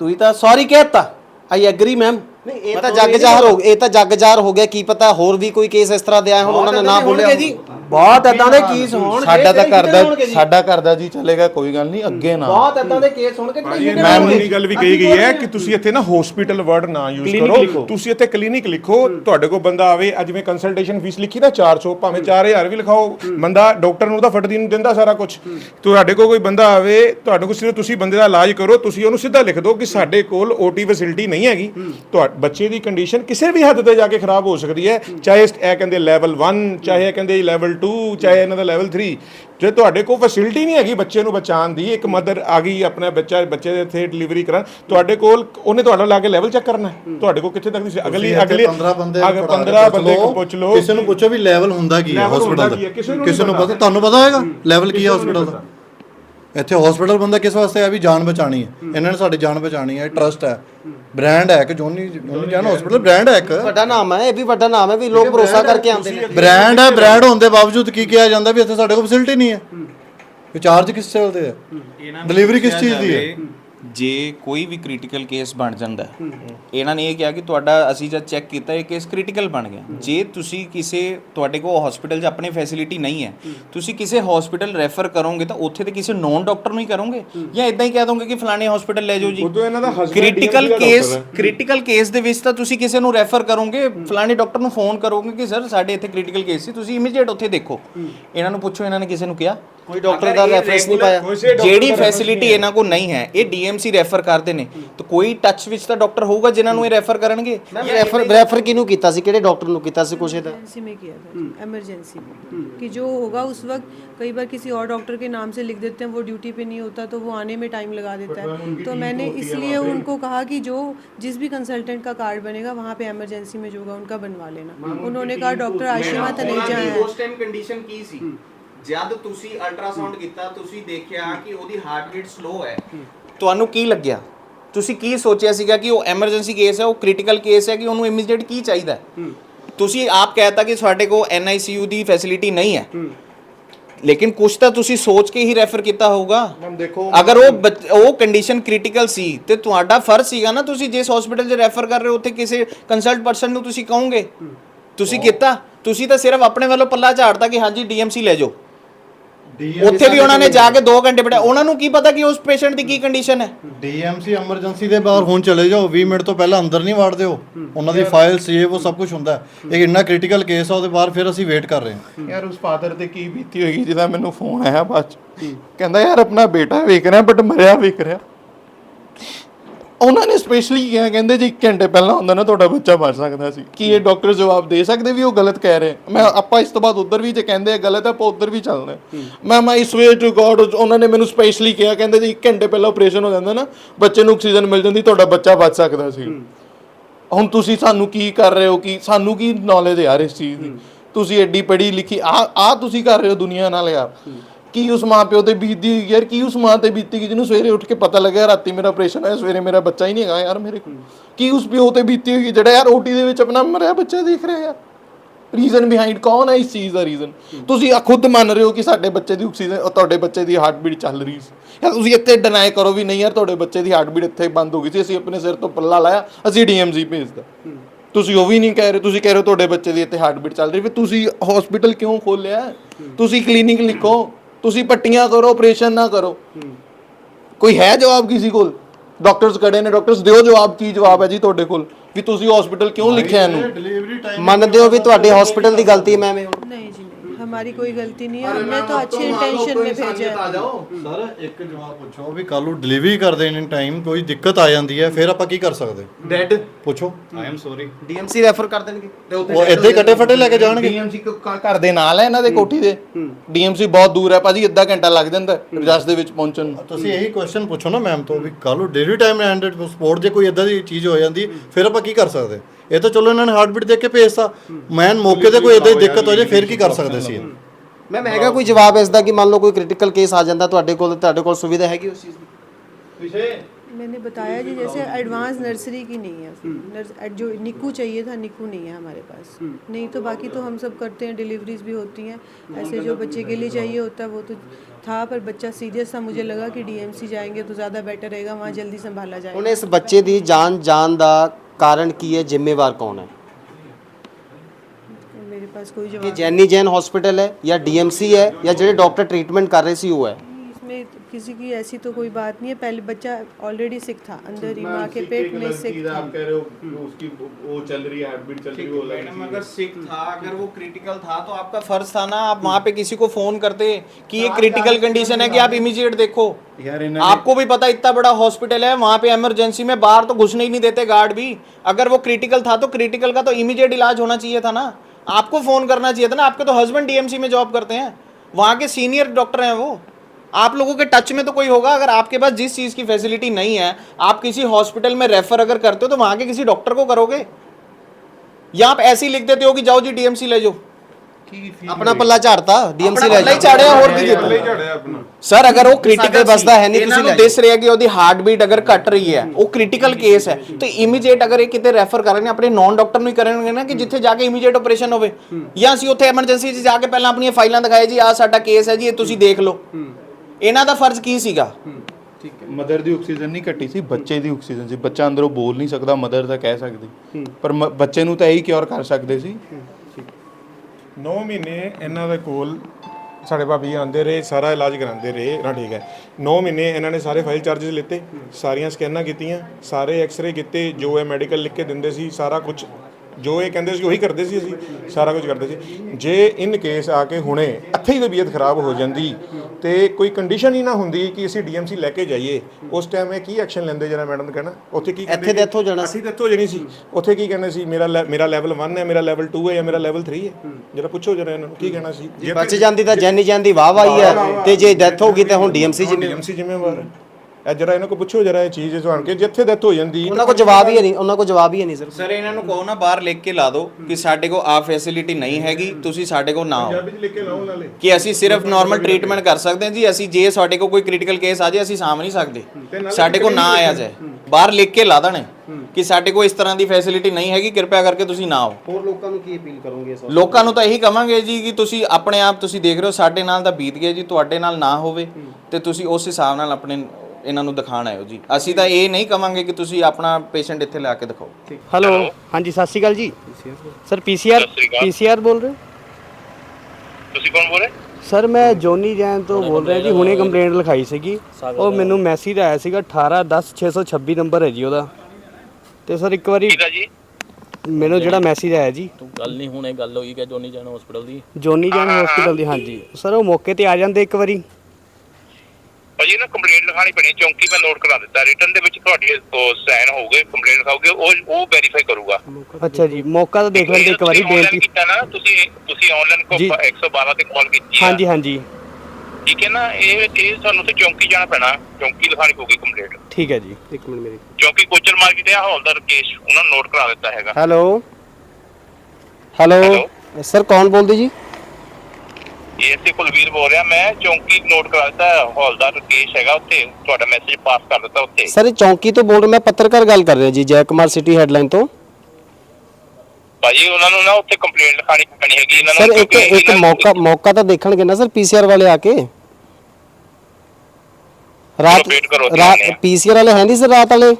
ਤੁਸੀਂ ਤਾਂ ਸੌਰੀ ਕਹਿਤਾ। ਆਈ ਐਗਰੀ ਮੈਮ ਨਹੀਂ ਇਹ ਤਾਂ ਜੱਗ ਜ਼ਾਹਰ ਹੋ ਇਹ ਤਾਂ ਜੱਗ ਜ਼ਾਹਰ ਹੋ ਗਿਆ ਕੀ ਪਤਾ ਹੋਰ ਵੀ ਕੋਈ ਕੇਸ ਇਸ ਤਰ੍ਹਾਂ ਦੇ ਆਏ ਹੁਣ ਉਹਨਾਂ ਨੇ ਨਾ ਬੋਲਿਆ ਜੀ। ਬਹੁਤ ਏਦਾਂ ਦੇ ਕੇਸ ਹੋਣਗੇ ਸਾਡਾ ਤਾਂ ਘਰ ਦਾ। ਸਾਡਾ ਘਰ ਦਾ ਜੀ ਚੱਲੇਗਾ ਕੋਈ ਗੱਲ ਨਹੀਂ ਅੱਗੇ ਨਾ। ਬਹੁਤ ਏਦਾਂ ਦੇ ਕੇਸ ਹੋਣਗੇ ਜਿਹੜੇ unit ਮੈਮ। ਨੂੰ ਗੱਲ ਵੀ ਕਹੀ ਗਈ ਹੈ ਕਿ ਤੁਸੀਂ ਇੱਥੇ ਨਾ ਹਸਪੀਟਲ ਵਰਡ ਨਾ ਯੂਜ਼ ਕਰੋ। ਤੁਸੀਂ ਇੱਥੇ ਕਲੀਨਿਕ ਲਿਖੋ ਤੁਹਾਡੇ ਕੋਲ ਬੰਦਾ ਆਵੇ ਅੱਜ ਜਿਵੇਂ ਕੰਸਲਟੇਸ਼ਨ ਫੀਸ ਲਿਖੀ ਨਾ 400 ਭਾਵੇਂ 4000 ਵੀ ਲਿਖਾਓ ਬੰਦਾ ਡਾਕਟਰ ਨੂੰ ਤਾਂ ਫਟਦੀ ਨੂੰ ਦਿੰਦਾ ਸਾਰਾ ਕੁਝ ਤੁਹਾਡੇ ਕੋਲ ਕੋਈ ਬੰਦਾ ਆਵੇ ਤੁਹਾਡੇ ਕੋਲ ਸਿਰਫ ਤੁਸੀਂ ਬੰਦੇ ਦਾ ਇਲਾਜ ਕਰੋ ਤੁਸੀਂ ਉਹਨੂੰ ਸਿੱਧਾ ਲਿਖ ਦਿਓ ਕਿ ਸਾਡੇ ਕੋਲ ਓਟੀ ਫੈਸਿਲਿਟੀ ਨਹੀਂ ਹੈਗੀ। ਤੁਹਾਡੇ ਬੱਚੇ ਦੀ ਕੰਡੀਸ਼ਨ ਕਿਸੇ ਵੀ ਹੱਦ ਤੇ ਜਾ ਕੇ ਖਰਾਬ ਹੋ ਸਕਦੀ ਹੈ ਚਾਹੇ ਇਹ ਕਹਿੰਦੇ ਲੈਵਲ 1 ਚਾਹੇ ਇਹ ਕਹਿੰਦੇ ਲੈਵਲ 2 ਚਾਹੇ ਇਹਨਾਂ ਦਾ ਲੈਵਲ 3 ਜੇ ਤੁਹਾਡੇ ਕੋਲ ਫੈਸਿਲਿਟੀ ਨਹੀਂ ਹੈਗੀ ਬੱਚੇ ਨੂੰ ਬਚਾਉਣ ਦੀ ਇੱਕ ਮਦਰ ਆ ਗਈ ਆਪਣਾ ਬੱਚਾ ਬੱਚੇ ਦੇ ਇੱਥੇ ਡਿਲੀਵਰੀ ਕਰਨ ਤੁਹਾਡੇ ਕੋਲ ਉਹਨੇ ਤੁਹਾਡਾ ਲਾ ਕੇ ਲੈਵਲ ਚੈੱਕ ਕਰਨਾ ਹੈ। ਤੁਹਾਡੇ ਕੋਲ ਕਿੱਥੇ ਤੱਕ ਦੀ ਅਗਲੀ ਅਗਲੀ 15 ਬੰਦੇ ਅਗਰ ਪੜਾ 15 ਬੰਦੇ ਕੋ ਪੁੱਛ ਲਓ ਕਿਸੇ ਨੂੰ ਪੁੱਛੋ ਵੀ ਲੈਵਲ ਹੁੰਦਾ ਕੀ ਹੈ ਹਸਪੀਟਲ ਦਾ। ਕਿਸੇ ਨੂੰ ਪਤਾ। ਤੁਹਾਨੂੰ ਪਤਾ ਹੋਏਗਾ ਲੈਵਲ ਕੀ ਹੈ ਹਸਪੀਟਲ ਦਾ। ਇੱਥੇ ਹਸਪੀਟਲ ਬੰਦਾ ਕਿਸ ਵਾਸਤੇ ਆ? ਵੀ ਜਾਨ ਬਚਾਣੀ ਹੈ। ਇਹਨਾਂ ਨੇ ਸਾਡੀ ਜਾਨ ਬਚਾਣੀ ਹੈ ਟਰਸਟ ਹੈ। ਬ੍ਰਾਂਡ ਹੈ ਕਿ ਜੋਨੀ ਜੋਨੀ ਜਾਨ ਹਸਪੀਟਲ ਬ੍ਰਾਂਡ ਹੈ ਇੱਕ। ਵੱਡਾ ਨਾਮ ਹੈ ਇਹ ਵੀ ਵੱਡਾ ਨਾਮ ਹੈ ਵੀ ਲੋਕ ਭਰੋਸਾ ਕਰਕੇ ਆਉਂਦੇ ਨੇ। ਬ੍ਰਾਂਡ ਹੈ ਬ੍ਰਾਂਡ ਹੋਣ ਦੇ ਬਾਵਜੂਦ ਕੀ ਕਿਹਾ ਜਾਂਦਾ ਵੀ ਇੱਥੇ ਸਾਡੇ ਕੋਲ ਫੈਸਿਲਿਟੀ ਨਹੀਂ ਹੈ। ਵਿਚਾਰਜ ਕਿਸ ਚੱਲਦੇ ਹੈ। ਡਿਲੀਵਰੀ ਕਿਸ ਚੀਜ਼ ਦੀ ਹੈ? ਜੇ ਕੋਈ ਵੀ ਕ੍ਰਿਟੀਕਲ ਕੇਸ ਬਣ ਜਾਂਦਾ ਇਹਨਾਂ ਨੇ ਇਹ ਕਿਹਾ ਕਿ ਤੁਹਾਡਾ ਅਸੀਂ ਜਦ ਚੈੱਕ ਕੀਤਾ ਇਹ ਕੇਸ ਕ੍ਰਿਟੀਕਲ ਬਣ ਗਿਆ। ਜੇ ਤੁਸੀਂ ਕਿਸੇ ਤੁਹਾਡੇ ਕੋਲ ਹਸਪੀਟਲ 'ਚ ਆਪਣੀ ਫੈਸਿਲਿਟੀ ਨਹੀਂ ਹੈ ਤੁਸੀਂ ਕਿਸੇ ਹਸਪੀਟਲ ਰੈਫਰ ਕਰੋਗੇ ਤਾਂ ਉੱਥੇ ਤੇ ਕਿਸੇ ਨੋਨ ਡਾਕਟਰ ਨੂੰ ਹੀ ਕਰੋਗੇ। ਜਾਂ ਇਦਾਂ ਹੀ ਕਹਿ ਦੋਗੇ ਕਿ ਫਲਾਣੇ ਹਸਪੀਟਲ ਲੈ ਜਾਓ ਜੀ। ਉਦੋਂ ਇਹਨਾਂ ਦਾ husband critical case. Critical case ਦੇ ਵਿੱਚ ਤਾਂ ਤੁਸੀਂ ਕਿਸੇ ਨੂੰ ਰੈਫਰ ਕਰੋਗੇ ਫਲਾਣੇ ਡਾਕਟਰ ਨੂੰ ਫੋਨ ਕਰੋਗੇ ਕਿ ਸਰ ਸਾਡੇ ਇੱਥੇ ਕ੍ਰਿਟੀਕਲ ਕੇਸ ਸੀ ਤੁਸੀਂ ਇਮੀਡੀਏਟ ਉੱਥੇ ਦੇਖੋ। ਇਹਨਾਂ ਨੂੰ ਪੁੱਛੋ ਇਹਨਾਂ ਨੇ ਕਿਸੇ ਨੂੰ ਕਿਹਾ। ਕੋਈ ਡਾਕਟਰ ਦਾ ਰੈਫਰੈਂਸ ਨਹੀਂ ਪਾਇਆ। ਜਿਹੜੀ ਫੈਸਿਲਿਟੀ ਇਹਨਾਂ ਕੋਲ ਨਹੀਂ ਹੈ ਇਹ ਡੀਐਮ ਡੀਐਮਸੀ ਰੈਫਰ ਕਰਦੇ ਨੇ ਤਾਂ ਕੋਈ ਟੱਚ ਵਿੱਚ ਤਾਂ ਡਾਕਟਰ ਹੋਊਗਾ ਜਿਨ੍ਹਾਂ ਨੂੰ ਇਹ ਰੈਫਰ ਕਰਨਗੇ ਮੈਮ ਰੈਫਰ ਰੈਫਰ ਕਿਹਨੂੰ ਕੀਤਾ ਸੀ ਕਿਹੜੇ ਡਾਕਟਰ ਨੂੰ ਕੀਤਾ ਸੀ ਕੁਛ ਇਹਦਾ इमरजेंसी में किया था इमरजेंसी में कि जो होगा उस वक्त कई बार किसी और डॉक्टर के नाम से लिख देते हैं वो ड्यूटी पे नहीं होता तो वो आने में टाइम लगा देता है तो मैंने इसलिए उनको कहा कि जो जिस भी कंसल्टेंट का कार्ड बनेगा वहाँ पे इमरजेंसी में जो होगा उनका बनवा लेना उन्होंने कहा डॉक्टर आशिमा तनेजा है ਉਸ ਟਾਈਮ ਕੰਡੀਸ਼ਨ ਕੀ ਸੀ ਜਦ ਤੁਸੀਂ ਅਲਟਰਾਸਾਊਂਡ ਕੀਤਾ ਤੁਸੀਂ ਦੇਖਿਆ ਕਿ ਉਹਦੀ ਹਾਰਟ ਬੀਟ ਸਲੋ ਹੈ ਤੁਹਾਨੂੰ ਕੀ ਲੱਗਿਆ? ਤੁਸੀਂ ਕੀ ਸੋਚਿਆ ਸੀਗਾ ਕਿ ਉਹ ਐਮਰਜੈਂਸੀ ਕੇਸ ਹੈ ਉਹ ਕ੍ਰਿਟੀਕਲ ਕੇਸ ਹੈ ਕਿ ਉਹਨੂੰ ਇਮੀਡੀਏਟ ਕੀ ਚਾਹੀਦਾ ਹੈ? ਤੁਸੀਂ ਆਪ ਕਹਿਤਾ ਕਿ ਸਾਡੇ ਕੋਲ ਐਨਆਈਸੀਯੂ ਦੀ ਫੈਸਿਲਿਟੀ ਨਹੀਂ ਹੈ। ਲੇਕਿਨ ਕੁਝ ਤਾਂ ਤੁਸੀਂ ਸੋਚ ਕੇ ਹੀ ਰੈਫਰ ਕੀਤਾ ਹੋਊਗਾ। ਦੇਖੋ ਅਗਰ ਉਹ ਬੱਚ- ਉਹ ਕੰਡੀਸ਼ਨ ਕ੍ਰਿਟੀਕਲ ਸੀ ਤੇ ਤੁਹਾਡਾ ਫਰਜ਼ ਸੀਗਾ ਨਾ ਤੁਸੀਂ ਜਿਸ ਹਸਪੀਟਲ 'ਚ ਰੈਫਰ ਕਰ ਰਹੇ ਹੋ ਉੱਥੇ ਕਿਸੇ ਕੰਸਲਟ ਪਰਸਨ ਨੂੰ ਤੁਸੀਂ ਕਹੋਗੇ। ਤੁਸੀਂ ਕੀਤਾ। ਤੁਸੀਂ ਤਾਂ ਸਿਰਫ ਆਪਣੇ ਵੱਲੋਂ ਪੱਲਾ ਝਾੜਤਾ ਕਿ ਹਾਂਜੀ ਡੀਐਮਸੀ ਲੈ ਜਾਓ। ਉੱਥੇ ਵੀ ਉਹਨਾਂ ਨੇ ਜਾ ਕੇ 2 ਘੰਟੇ ਬਿਠਾਇਆ ਉਹਨਾਂ ਨੂੰ ਕੀ ਪਤਾ ਕਿ ਉਸ ਪੇਸ਼ੈਂਟ ਦੀ ਕੀ ਕੰਡੀਸ਼ਨ ਹੈ? ਡੀਐਮਸੀ ਐਮਰਜੈਂਸੀ ਦੇ ਬਾਹਰ ਹੁਣ ਚਲੇ ਜਾਓ। 20 ਮਿੰਟ ਤੋਂ ਪਹਿਲਾਂ ਅੰਦਰ ਨਹੀਂ ਵਾੜਦੇ ਹੋ। ਉਹਨਾਂ ਦੀ ਫਾਈਲ ਸੇਵ ਉਹ ਸਭ ਕੁਝ ਹੁੰਦਾ ਹੈ। ਇਹ ਇੰਨਾ ਕ੍ਰਿਟੀਕਲ ਕੇਸ ਆ ਉਹਦੇ ਬਾਹਰ ਫਿਰ ਅਸੀਂ ਵੇਟ ਕਰ ਰਹੇ ਹਾਂ। ਯਾਰ ਉਸ ਫਾਦਰ ਤੇ ਕੀ ਬੀਤੀ ਹੋਏਗੀ ਜਿਹਦਾ ਮੈਨੂੰ ਫੋਨ ਆਇਆ ਬਾਅਦ ਕਹਿੰਦਾ ਯਾਰ ਆਪਣਾ ਬੇਟਾ ਵੇਖ ਰਿਹਾ ਬਟ ਮਰਿਆ ਵੇਖ ਰਿਹਾ। ਉਹਨਾਂ ਨੇ ਸਪੈਸ਼ਲੀ ਕਿਹਾ ਕਹਿੰਦੇ ਜੀ 1 ਘੰਟੇ ਪਹਿਲਾਂ ਹੁੰਦਾ ਨਾ ਤੁਹਾਡਾ ਬੱਚਾ ਬਚ ਸਕਦਾ ਸੀ। ਕੀ ਇਹ ਡਾਕਟਰ ਜਵਾਬ ਦੇ ਸਕਦੇ ਵੀ ਉਹ ਗਲਤ ਕਹਿ ਰਹੇ? ਮੈਂ ਆਪਾਂ ਇਸ ਤੋਂ ਬਾਅਦ ਉਧਰ ਵੀ ਜੇ ਕਹਿੰਦੇ ਆ ਗਲਤ ਹੈ ਆਪਾਂ ਉਧਰ ਵੀ ਚੱਲਦੇ ਹਾਂ। ਮੈਂ ਮੈਂ ਇਸ ਵੇ ਟੂ ਗੋਡ ਉਹਨਾਂ ਨੇ ਮੈਨੂੰ ਸਪੈਸ਼ਲੀ ਕਿਹਾ ਕਹਿੰਦੇ ਜੀ 1 ਘੰਟੇ ਪਹਿਲਾਂ ਆਪਰੇਸ਼ਨ ਹੋ ਜਾਂਦਾ ਨਾ ਬੱਚੇ ਨੂੰ ਆਕਸੀਜਨ ਮਿਲ ਜਾਂਦੀ ਤੁਹਾਡਾ ਬੱਚਾ ਬਚ ਸਕਦਾ ਸੀ। ਹੁਣ ਤੁਸੀਂ ਸਾਨੂੰ ਕੀ ਕਰ ਰਹੇ ਹੋ? ਕਿ ਸਾਨੂੰ ਕੀ ਨੌਲੇਜ ਯਾਰ ਇਸ ਚੀਜ਼ ਦੀ? ਤੁਸੀਂ ਐਡੀ ਪੜ੍ਹੀ ਲਿਖੀ ਆ ਆ ਤੁਸੀਂ ਕਰ ਰਹੇ ਹੋ ਦੁਨੀਆ ਨਾਲ ਯਾਰ। ਕੀ ਉਸ ਮਾਂ ਪਿਓ ਤੇ ਬੀਤਦੀ ਹੋਈ ਯਾਰ, ਕੀ ਉਸ ਮਾਂ ਤੇ ਬੀਤੀ ਕਿ ਜਿਹਨੂੰ ਸਵੇਰੇ ਉੱਠ ਕੇ ਪਤਾ ਲੱਗਿਆ, ਰਾਤੀ ਮੇਰਾ ਆਪਰੇਸ਼ਨ ਹੈ ਸਵੇਰੇ ਮੇਰਾ ਬੱਚਾ ਹੀ ਨਹੀਂ ਹੈਗਾ ਯਾਰ ਮੇਰੇ ਕੋਲ। ਕੀ ਉਸ ਪਿਓ ਤੇ ਬੀਤੀ ਹੋਈ ਜਿਹੜਾ ਯਾਰ ਓਟੀ ਦੇ ਵਿੱਚ ਆਪਣਾ ਮਰਿਆ ਬੱਚਾ ਦੇਖ ਰਿਹਾ ਯਾਰ? ਰੀਜ਼ਨ ਬਿਹਾਈਂਡ ਕੌਣ ਹੈ ਇਸ ਚੀਜ਼ ਦਾ ਰੀਜ਼ਨ ਤੁਸੀਂ ਆ ਖੁਦ ਮੰਨ ਰਹੇ ਹੋ ਕਿ ਸਾਡੇ ਬੱਚੇ ਦੀ ਆਕਸੀਜਨ ਤੁਹਾਡੇ ਬੱਚੇ ਦੀ ਹਾਰਟਬੀਟ ਚੱਲ ਰਹੀ ਸੀ। ਯਾਰ ਤੁਸੀਂ ਇੱਥੇ ਡਿਨਾਈ ਕਰੋ ਵੀ ਨਹੀਂ ਯਾਰ, ਤੁਹਾਡੇ ਬੱਚੇ ਦੀ ਹਾਰਟਬੀਟ ਇੱਥੇ ਬੰਦ ਹੋ ਗਈ ਸੀ, ਅਸੀਂ ਆਪਣੇ ਸਿਰ ਤੋਂ ਪੱਲਾ ਲਾਇਆ, ਅਸੀਂ ਡੀਐਮਜੀ ਭੇਜਦਾ ਤੁਸੀਂ ਉਹ ਵੀ ਨਹੀਂ ਕਹਿ ਰਹੇ, ਤੁਸੀਂ ਕਹਿ ਰਹੇ ਹੋ ਤੁਹਾਡੇ ਬੱਚੇ ਦੀ ਇੱਥੇ ਹਾਰਟਬੀਟ ਚੱਲ ਰਹੀ ਵੀ ਤੁਸੀਂ ਹਸਪੀਟਲ ਕਿਉਂ ਖੋਲਿਆ ਤੁਸੀਂ ਕਲੀਨਿਕ ਲਿਖੋ। ਤੁਸੀਂ ਪੱਟੀਆਂ ਕਰੋ ਆਪਰੇਸ਼ਨ ਨਾ ਕਰੋ। ਕੋਈ ਹੈ ਜਵਾਬ ਕਿਸੇ ਕੋਲ? ਡਾਕਟਰਸ ਖੜੇ ਨੇ ਡਾਕਟਰਸ ਦਿਓ ਜਵਾਬ ਕੀ ਜਵਾਬ ਹੈ ਜੀ ਤੁਹਾਡੇ ਕੋਲ? ਵੀ ਤੁਸੀਂ ਹਸਪੀਟਲ ਕਿਉਂ ਲਿਖਿਆ ਇਹਨੂੰ? ਮੰਨਦੇ ਹੋ ਵੀ ਤੁਹਾਡੇ ਹਸਪੀਟਲ ਦੀ ਗਲਤੀ ਮੈਂ ਮੈਮ ਨਹੀਂ हमारी कोई गलती नहीं है हमने तो अच्छे इंटेंशन में भेजा है ਸਰ ਇੱਕ ਜਵਾਬ ਪੁੱਛੋ ਵੀ ਕੱਲ ਨੂੰ ਡਿਲੀਵਰੀ ਕਰ ਦੇਣ ਇਨ ਟਾਈਮ ਕੋਈ ਦਿੱਕਤ ਆ ਜਾਂਦੀ ਹੈ ਫਿਰ ਆਪਾਂ ਕੀ ਕਰ ਸਕਦੇ ਡੈਡ ਪੁੱਛੋ ਡੀਐਮਸੀ ਰੈਫਰ ਕਰ ਦੇਣਗੇ ਉਹ ਇੱਦਾਂ ਹੀ ਕੱਟੇ ਫਟੇ ਲੈ ਕੇ ਜਾਣਗੇ ਡੀਐਮਸੀ ਘਰ ਦੇ ਨਾਲ ਹੈ ਇਹਨਾਂ ਦੇ ਕੋਠੀ ਦੇ ਡੀਐਮਸੀ ਬਹੁਤ ਦੂਰ ਹੈ ਭਾਜੀ ਅੱਧਾ ਘੰਟਾ ਲੱਗ ਜਾਂਦਾ ਰਜਸ ਦੇ ਵਿੱਚ ਪਹੁੰਚਣ ਨੂੰ ਤੁਸੀਂ ਇਹੀ ਕੁਐਸਚਨ ਪੁੱਛੋ ਨਾ ਮੈਮ ਤੋਂ ਵੀ ਕੱਲ ਨੂੰ ਡਿਲੀਵਰੀ ਟਾਈਮ ਐਂਡ ਸਪੋਰਟ ਜੇ ਕੋਈ ਇਦਾਂ ਦੀ ਚੀਜ਼ ਹੋ ਜਾਂਦੀ ਫਿਰ ਆਪਾਂ ਕੀ ਕਰ ਸਕਦੇ ਇਹ ਤਾਂ ਚਲੋ ਇਹਨਾਂ ਨੇ ਹਾਰਟਬੀਟ ਦੇਖ ਕੇ ਭੇਜਤਾ ਮੈਨ ਮੌਕੇ ਤੇ ਕੋਈ ਇਦਾਂ ਦੀ ਦਿੱਕਤ ਹੋ ਜਾਏ ਫਿਰ ਕੀ ਕਰ ਸਕਦੇ ਸੀ ਮੈਮ ਹੈਗਾ ਕੋਈ ਜਵਾਬ ਇਸ ਦਾ ਕਿ ਮੰਨ ਲਓ ਕੋਈ ਕ੍ਰਿਟੀਕਲ ਕੇਸ ਆ ਜਾਂਦਾ ਤੁਹਾਡੇ ਕੋਲ ਤੁਹਾਡੇ ਕੋਲ ਸੁਵਿਧਾ ਹੈਗੀ ਉਸ ਚੀਜ਼ ਦੀ मैंने बताया जी जैसे एडवांस नर्सरी की नहीं है नर्स जो निक्कू चाहिए था निक्कू नहीं है हमारे पास नहीं तो बाकी तो हम सब करते हैं डिलीवरीज भी होती हैं ऐसे जो बच्चे के लिए चाहिए होता है वो तो था पर बच्चा सीरियस था मुझे लगा कि डीएमसी जाएंगे तो ज़्यादा बेटर रहेगा वहाँ जल्दी संभाला जाएगा ਹੁਣ ਇਸ ਬੱਚੇ ਦੀ ਜਾਨ ਜਾਣ ਦਾ ਕਾਰਨ ਕੀ ਹੈ ਜ਼ਿੰਮੇਵਾਰ ਕੌਣ ਹੈ? मेरे पास कोई जवाब कि जैनी जैन हॉस्पिटल है या डीएमसी है या ਜਿਹੜੇ ਡਾਕਟਰ ਟ੍ਰੀਟਮੈਂਟ ਕਰ ਰਹੇ ਸੀ ਉਹ ਹੈ? इसमें किसी की ऐसी तो कोई बात नहीं है। पहले बच्चा ऑलरेडी सिक था अंदर ही माँ के पेट में सिक था आप कह रहे हो उसकी वो चल रही है हार्टबीट चल रही है मैडम अगर सिक था अगर वो क्रिटिकल था तो आपका फ़र्ज़ था ना आप वहाँ पे किसी को फ़ोन करते कि ये क्रिटिकल कंडीशन है कि आप इमीडिएट देखो। आपको भी पता इतना बड़ा हॉस्पिटल है वहाँ पे इमरजेंसी में बाहर तो घुसने ही नहीं देते गार्ड भी। अगर वो क्रिटिकल था तो क्रिटिकल का तो इमीडिएट इलाज होना चाहिए था ना। आपको फ़ोन करना चाहिए था ना आपके तो हस्बैंड डीएमसी में जॉब करते हैं। वहाँ के सीनियर डॉक्टर हैं वो। आप लोगों के टच में तो कोई होगा अगर आपके पास जिस चीज़ की फैसिलिटी नहीं है आप किसी हॉस्पिटल में रेफर अगर करते हो तो वहाँ के किसी डॉक्टर को करोगे या आप ऐसे ही लिख देते हो कि जाओ जी डीएमसी ले जाओ ਆਪਣਾ ਪੱਲਾ ਝਾੜਤਾ ਡੀਐਮਸੀ ਲੈ ਪੱਲਾ ਹੀ ਝਾੜਿਆ ਹੋਰ ਕੀ ਕੀਤਾ ਸਰ ਅਗਰ ਉਹ ਕ੍ਰਿਟੀਕਲ ਬਸ ਦਾ ਹੈ ਨਹੀਂ, ਇਹਨਾਂ ਤੁਸੀਂ ਨੂੰ ਲੈ ਦਿਸ ਰਿਹਾ ਕਿ ਉਹਦੀ ਹਾਰਟ ਬੀਟ ਅਗਰ ਘਟ ਰਹੀ ਹੈ ਉਹ ਕ੍ਰਿਟੀਕਲ ਕੇਸ ਹੈ ਤੇ ਇਮੀਡੀਏਟ ਅਗਰ ਇਹ ਕਿਤੇ ਰੈਫਰ ਕਰਨਗੇ ਆਪਣੇ ਨੌਨ ਡਾਕਟਰ ਨੂੰ ਹੀ ਕਰਨਗੇ ਨਾ ਕਿ ਜਿੱਥੇ ਜਾ ਕੇ ਇਮੀਡੀਏਟ ਆਪਰੇਸ਼ਨ ਹੋਵੇ ਜਾਂ ਅਸੀਂ ਉੱਥੇ ਐਮਰਜੈਂਸੀ 'ਚ ਜਾ ਕੇ ਪਹਿਲਾਂ ਆਪਣੀਆਂ ਫਾਈਲਾਂ ਦਿਖਾਏ ਜੀ ਆ ਸਾਡਾ ਕੇਸ ਹੈ ਜੀ ਇਹ ਤੁਸੀਂ ਦੇਖ ਲਓ ਇਹਨਾਂ ਦਾ ਫਰਜ਼ ਕੀ ਸੀਗਾ? ਮਦਰ ਦੀ ਆਕਸੀਜਨ ਨਹੀਂ ਘਟੀ ਸੀ ਬੱਚੇ ਦੀ ਆਕਸੀਜਨ ਸੀ। ਬੱਚਾ ਅੰਦਰੋਂ ਬੋਲ ਨਹੀਂ ਸਕਦਾ ਮਦਰ ਤਾਂ ਕਹਿ ਸਕਦੀ। ਪਰ ਮ- ਬੱਚੇ ਨੂੰ ਤਾਂ ਇਹੀ ਕਿਉਰ ਕਰ ਸਕਦੇ ਸੀ। 9 ਮਹੀਨੇ ਇਹਨਾਂ ਦੇ ਕੋਲ ਸਾਡੇ ਭਾਬੀ ਆਉਂਦੇ ਰਹੇ ਸਾਰਾ ਇਲਾਜ ਕਰਾਉਂਦੇ ਰਹੇ ਨਾ ਠੀਕ ਹੈ 9 ਮਹੀਨੇ ਇਹਨਾਂ ਨੇ ਸਾਰੇ ਫਾਈਲ ਚਾਰजेस ਲਿੱਤੇ ਸਾਰੀਆਂ ਸਕੈਨਾਂ ਕੀਤੀਆਂ ਸਾਰੇ ਐਕਸ-ਰੇ ਕੀਤੇ ਜੋ ਇਹ ਮੈਡੀਕਲ ਲਿਖ ਕੇ ਦਿੰਦੇ ਸੀ ਸਾਰਾ ਕੁਝ ਜੋ ਇਹ ਕਹਿੰਦੇ ਸੀ ਉਹੀ ਕਰਦੇ ਸੀ ਅਸੀਂ ਸਾਰਾ ਕੁਝ ਕਰਦੇ ਸੀ। ਜੇ ਇਨ ਕੇਸ ਆ ਕੇ ਹੁਣੇ ਇੱਥੇ ਹੀ ਤਬੀਅਤ ਖਰਾਬ ਹੋ ਜਾਂਦੀ ਤੇ ਕੋਈ ਕੰਡੀਸ਼ਨ ਹੀ ਨਾ ਹੁੰਦੀ ਕਿ ਅਸੀਂ ਡੀਐਮਸੀ ਲੈ ਕੇ ਜਾਈਏ। ਉਸ ਟਾਈਮ ਇਹ ਕੀ ਐਕਸ਼ਨ ਲੈਂਦੇ ਜਰਾ ਮੈਡਮ ਕਹਿਣਾ? ਉੱਥੇ ਕੀ ਇੱਥੇ death ਹੋ ਜਾਣਾ ਸੀ। ਡੈਥ ਹੋ ਜਾਣੀ ਸੀ। ਉੱਥੇ ਕੀ ਕਹਿੰਦੇ ਸੀ? ਮੇਰਾ ਲੈ- ਮੇਰਾ ਲੈਵਲ 1 ਹੈ ਮੇਰਾ ਲੈਵਲ 2 ਹੈ ਜਾਂ ਮੇਰਾ ਲੈਵਲ 3 ਹੈ? ਜਰਾ ਪੁੱਛੋ ਜਰਾ ਇਹਨਾਂ ਨੂੰ ਕੀ ਕਹਿਣਾ ਸੀ? ਜੇ ਬਚ ਜਾਂਦੀ ਤਾਂ ਜੈਨੀ ਜਾਂਦੀ ਵਾਹ ਵਾਹੀ ਹੈ ਤੇ ਜੇ ਡੈਥ ਹੋ ਗਈ ਤੇ ਹੁਣ ਡੀਐਮਸੀ ਜ਼ਿੰਮੇਵਾਰ ਹੈ। ਇਹ ਜਰਾ ਇਹਨਾਂ ਕੋਲ ਪੁੱਛੋ ਜਰਾ ਇਹ ਚੀਜ਼ ਤੁਹਾਨੂੰ ਕਿ ਜਿੱਥੇ ਡੈਥ ਹੋ ਜਾਂਦੀ। ਉਹਨਾਂ ਕੋਲ ਜਵਾਬ ਹੀ ਨਹੀਂ ਉਹਨਾਂ ਕੋਲ ਜਵਾਬ ਹੀ ਨਹੀਂ ਸਰ। ਸਰ ਇਹਨਾਂ ਨੂੰ ਕਹੋ ਨਾ ਬਾਹਰ ਲਿਖ ਕੇ ਲਾ ਦਿਓ ਕਿ ਸਾਡੇ ਕੋਲ ਆ ਫੈਸਿਲਿਟੀ ਨਹੀਂ ਹੈਗੀ ਤੁਸੀਂ ਸਾਡੇ ਕੋਲ ਨਾ ਆਓ। ਪੰਜਾਬੀ ਚ ਲਿਖ ਕੇ ਲਾਓ ਨਾਲੇ। ਕਿ ਅਸੀਂ ਸਿਰਫ ਨਾਰਮਲ ਟ੍ਰੀਟਮੈਂਟ ਕਰ ਸਕਦੇ ਹਾਂ ਜੀ ਅਸੀਂ ਜੇ ਸਾਡੇ ਕੋਲ ਕੋਈ ਕ੍ਰਿਟੀਕਲ ਕੇਸ ਆ ਜਾਏ ਅਸੀਂ ਸਾਂਭ ਨਹੀਂ ਸਕਦੇ। ਸਾਡੇ ਕੋਲ ਨਾ ਆਇਆ ਜਾਏ। ਬਾਹਰ ਲਿਖ ਕੇ ਲਾ ਦੇਣ ਕਿ ਸਾਡੇ ਕੋਲ ਇਸ ਤਰ੍ਹਾਂ ਦੀ ਫੈਸਿਲਿਟੀ ਨਹੀਂ ਹੈਗੀ ਕਿਰਪਾ ਕਰਕੇ ਤੁਸੀਂ ਨਾ ਆਓ। ਹੋਰ ਲੋਕਾਂ ਨੂੰ ਕੀ ਅਪੀਲ ਕਰੋਗੇ ਇਸ ਲੋਕਾਂ ਨੂੰ ਤਾਂ ਇਹੀ ਕਵਾਂਗੇ ਜੀ ਕਿ ਤੁਸੀਂ ਆਪਣੇ ਆਪ ਤੁਸੀਂ ਦੇਖ ਰਹੇ ਹੋ ਸਾਡੇ ਨਾਲ ਤਾਂ ਬੀਤ ਗਿਆ ਜੀ ਤੁਹਾਡੇ ਨਾਲ ਨਾ ਹੋਵੇ ਤੇ ਤੁਸੀਂ ਉਸ ਹਿਸਾਬ ਨਾਲ ਆਪਣੇ ਇਹਨਾਂ ਨੂੰ ਦਿਖਾਣ ਆਇਓ ਜੀ। ਅਸੀਂ ਤਾਂ ਇਹ ਨਹੀਂ ਕਵਾਂਗੇ ਕਿ ਤੁਸੀਂ ਆਪਣਾ ਪੇਸ਼ੈਂਟ ਇੱਥੇ ਲਿਆ ਕੇ ਦਿਖਾਓ। ਹੈਲੋ ਹਾਂਜੀ ਸਤਿ ਸ਼੍ਰੀ ਅਕਾਲ ਜੀ। ਸਰ ਪੀਸੀਆਰ ਪੀਸੀਆਰ ਬੋਲ ਰਹੇ? ਤੁਸੀਂ ਕੌਣ ਬੋਲ ਰਹੇ? ਸਰ ਮੈਂ ਜੋਨੀ ਜੈਨ ਤੋਂ ਬੋਲ ਰਿਹਾ ਜੀ ਹੁਣੇ ਕੰਪਲੇਂਟ ਲਿਖਾਈ ਸੀਗੀ। ਉਹ ਮੈਨੂੰ ਮੈਸੇਜ ਆਇਆ ਸੀਗਾ 18 10 626 ਨੰਬਰ ਹੈ ਜੀ ਉਹਦਾ। ਤੇ ਸਰ ਇੱਕ ਵਾਰੀ ਮੈਨੂੰ ਜਿਹੜਾ ਮੈਸੇਜ ਆਇਆ ਜੀ। ਗੱਲ ਨਹੀਂ ਹੁਣੇ ਗੱਲ ਹੋਈ ਕਿ ਜੋਨੀ ਜਾਨ ਹਸਪੀਟਲ ਦੀ? ਜੋਨੀ ਜੈਨ ਹਸਪੀਟਲ ਦੀ ਹਾਂਜੀ। ਸਰ ਉਹ ਮੌਕੇ ਤੇ ਆ ਜਾਂਦੇ ਇੱਕ ਵਾਰੀ। ਭਾਜੀ ਨਾ ਕੰਪਲੇਂਟ ਲਿਖਾਣੀ ਪੈਣੀ ਚੌਂਕੀ ਮੈਂ ਨੋਟ ਕਰਾ ਦਿੱਤਾ। ਰਿਟਰਨ ਦੇ ਵਿੱਚ ਤੁਹਾਡੀ ਸਾਈਨ ਹੋਊਗੇ ਕੰਪਲੇਂਟ ਲਿਖਾਓਗੇ ਉਹ ਉਹ ਵੈਰੀਫਾਈ ਕਰੂਗਾ। ਅੱਛਾ ਜੀ ਮੌਕਾ ਤਾਂ ਦੇਖ ਲੈਂਦੇ ਇੱਕ ਵਾਰੀ ਬੇਨਤੀ ਕੀਤਾ ਨਾ ਤੁਸੀਂ ਤੁਸੀਂ ਆਨਲਾਈਨ ਕੋ ਜੀ। 112 ਤੇ ਕਾਲ ਕੀਤੀ ਹਾਂਜੀ ਹਾਂਜੀ। ਠੀਕ ਹੈ ਨਾ ਇਹ ਇਹ ਸਾਨੂੰ ਤੇ ਚੌਂਕੀ ਜਾਣਾ ਪੈਣਾ। ਚੌਂਕੀ ਲਿਖਾਣੀ ਪਊਗੀ ਕੰਪਲੇਂਟ ਠੀਕ ਹੈ ਜੀ। ਇੱਕ ਮਿੰਟ ਮੇਰੀ। ਚੌਂਕੀ ਕੋਚਰ ਮਾਰਕੀਟ ਹੈ ਹੌਲਦਾਰ ਕੇਸ ਉਹਨਾਂ ਨੋਟ ਕਰਾ ਦਿੱਤਾ ਹੈਗਾ। ਹੈਲੋ। ਹੈਲੋ। ਸਰ ਕੌਣ ਬੋਲਦੇ ਜੀ? ਏਐਸਏ ਕੁਲਵੀਰ ਬੋਲ ਰਿਹਾ ਮੈਂ ਚੌਂਕੀ ਨੋਟ ਕਰਾ ਦਿੱਤਾ ਹੌਲਦਾਰ ਕੇਸ ਹੈਗਾ ਉੱਥੇ ਤੁਹਾਡਾ ਮੈਸੇਜ ਪਾਸ ਕਰ ਦਿੱਤਾ ਉੱਥੇ। ਸਰ ਇਹ ਚੌਂਕੀ ਤੋਂ ਬੋਲ ਰਿਹਾ ਮੈਂ ਪੱਤਰਕਾਰ ਗੱਲ ਕਰ ਰਿਹਾ ਜੀ ਜੈ ਕੁਮਾਰ ਸਿਟੀ ਹੈਡਲਾਈਨ ਤੋਂ। ਭਾਜੀ ਉਹਨਾਂ ਨੂੰ ਨਾ ਉੱਥੇ ਕੰਪਲੇਂਟ ਲਿਖਾਣੀ ਪੈਣੀ ਹੈਗੀ ਇਹਨਾਂ ਸਰ ਨੂੰ ਇੱਕ ਕਿਉਂਕਿ ਇੱਕ ਇਹਨਾਂ ਨੂੰ- ਮੌਕਾ ਮੌਕਾ ਤਾਂ ਦੇਖਣਗੇ ਨਾ ਸਰ ਪੀਸੀਆਰ ਵਾਲੇ ਆ ਕੇ। ਰਾਤ ਕਰੋ। ਪੀਸੀਆਰ ਵਾਲੇ ਹੈ ਨਹੀਂ ਸਰ ਰਾਤ ਵਾਲੇ?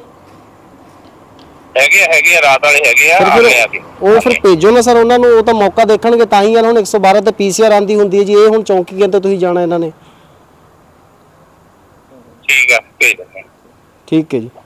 ਹੈਗੇ ਆ ਹੈਗੇ ਆ ਰਾਤ ਵਾਲੇ ਹੈਗੇ ਆ ਆ ਗਏ ਆ ਫਿਰ ਉਹ ਫਿਰ ਭੇਜੋ ਨਾ ਸਰ ਉਹਨਾਂ ਨੂੰ ਉਹ ਤਾਂ ਮੌਕਾ ਦੇਖਣਗੇ ਤਾਂ ਹੀ ਆ ਹੁਣ 112 ਤੇ ਪੀਸੀਆਰ ਆਂਦੀ ਹੁੰਦੀ ਹੈ ਜੀ ਇਹ ਹੁਣ ਚੌਂਕੀ ਕਹਿੰਦੇ ਤੁਸੀਂ ਜਾਣਾ ਇਹਨਾਂ ਨੇ। ਠੀਕ ਆ ਭੇਜ ਦਿੰਦੇ ਹਾਂ। ਠੀਕ ਹੈ ਜੀ।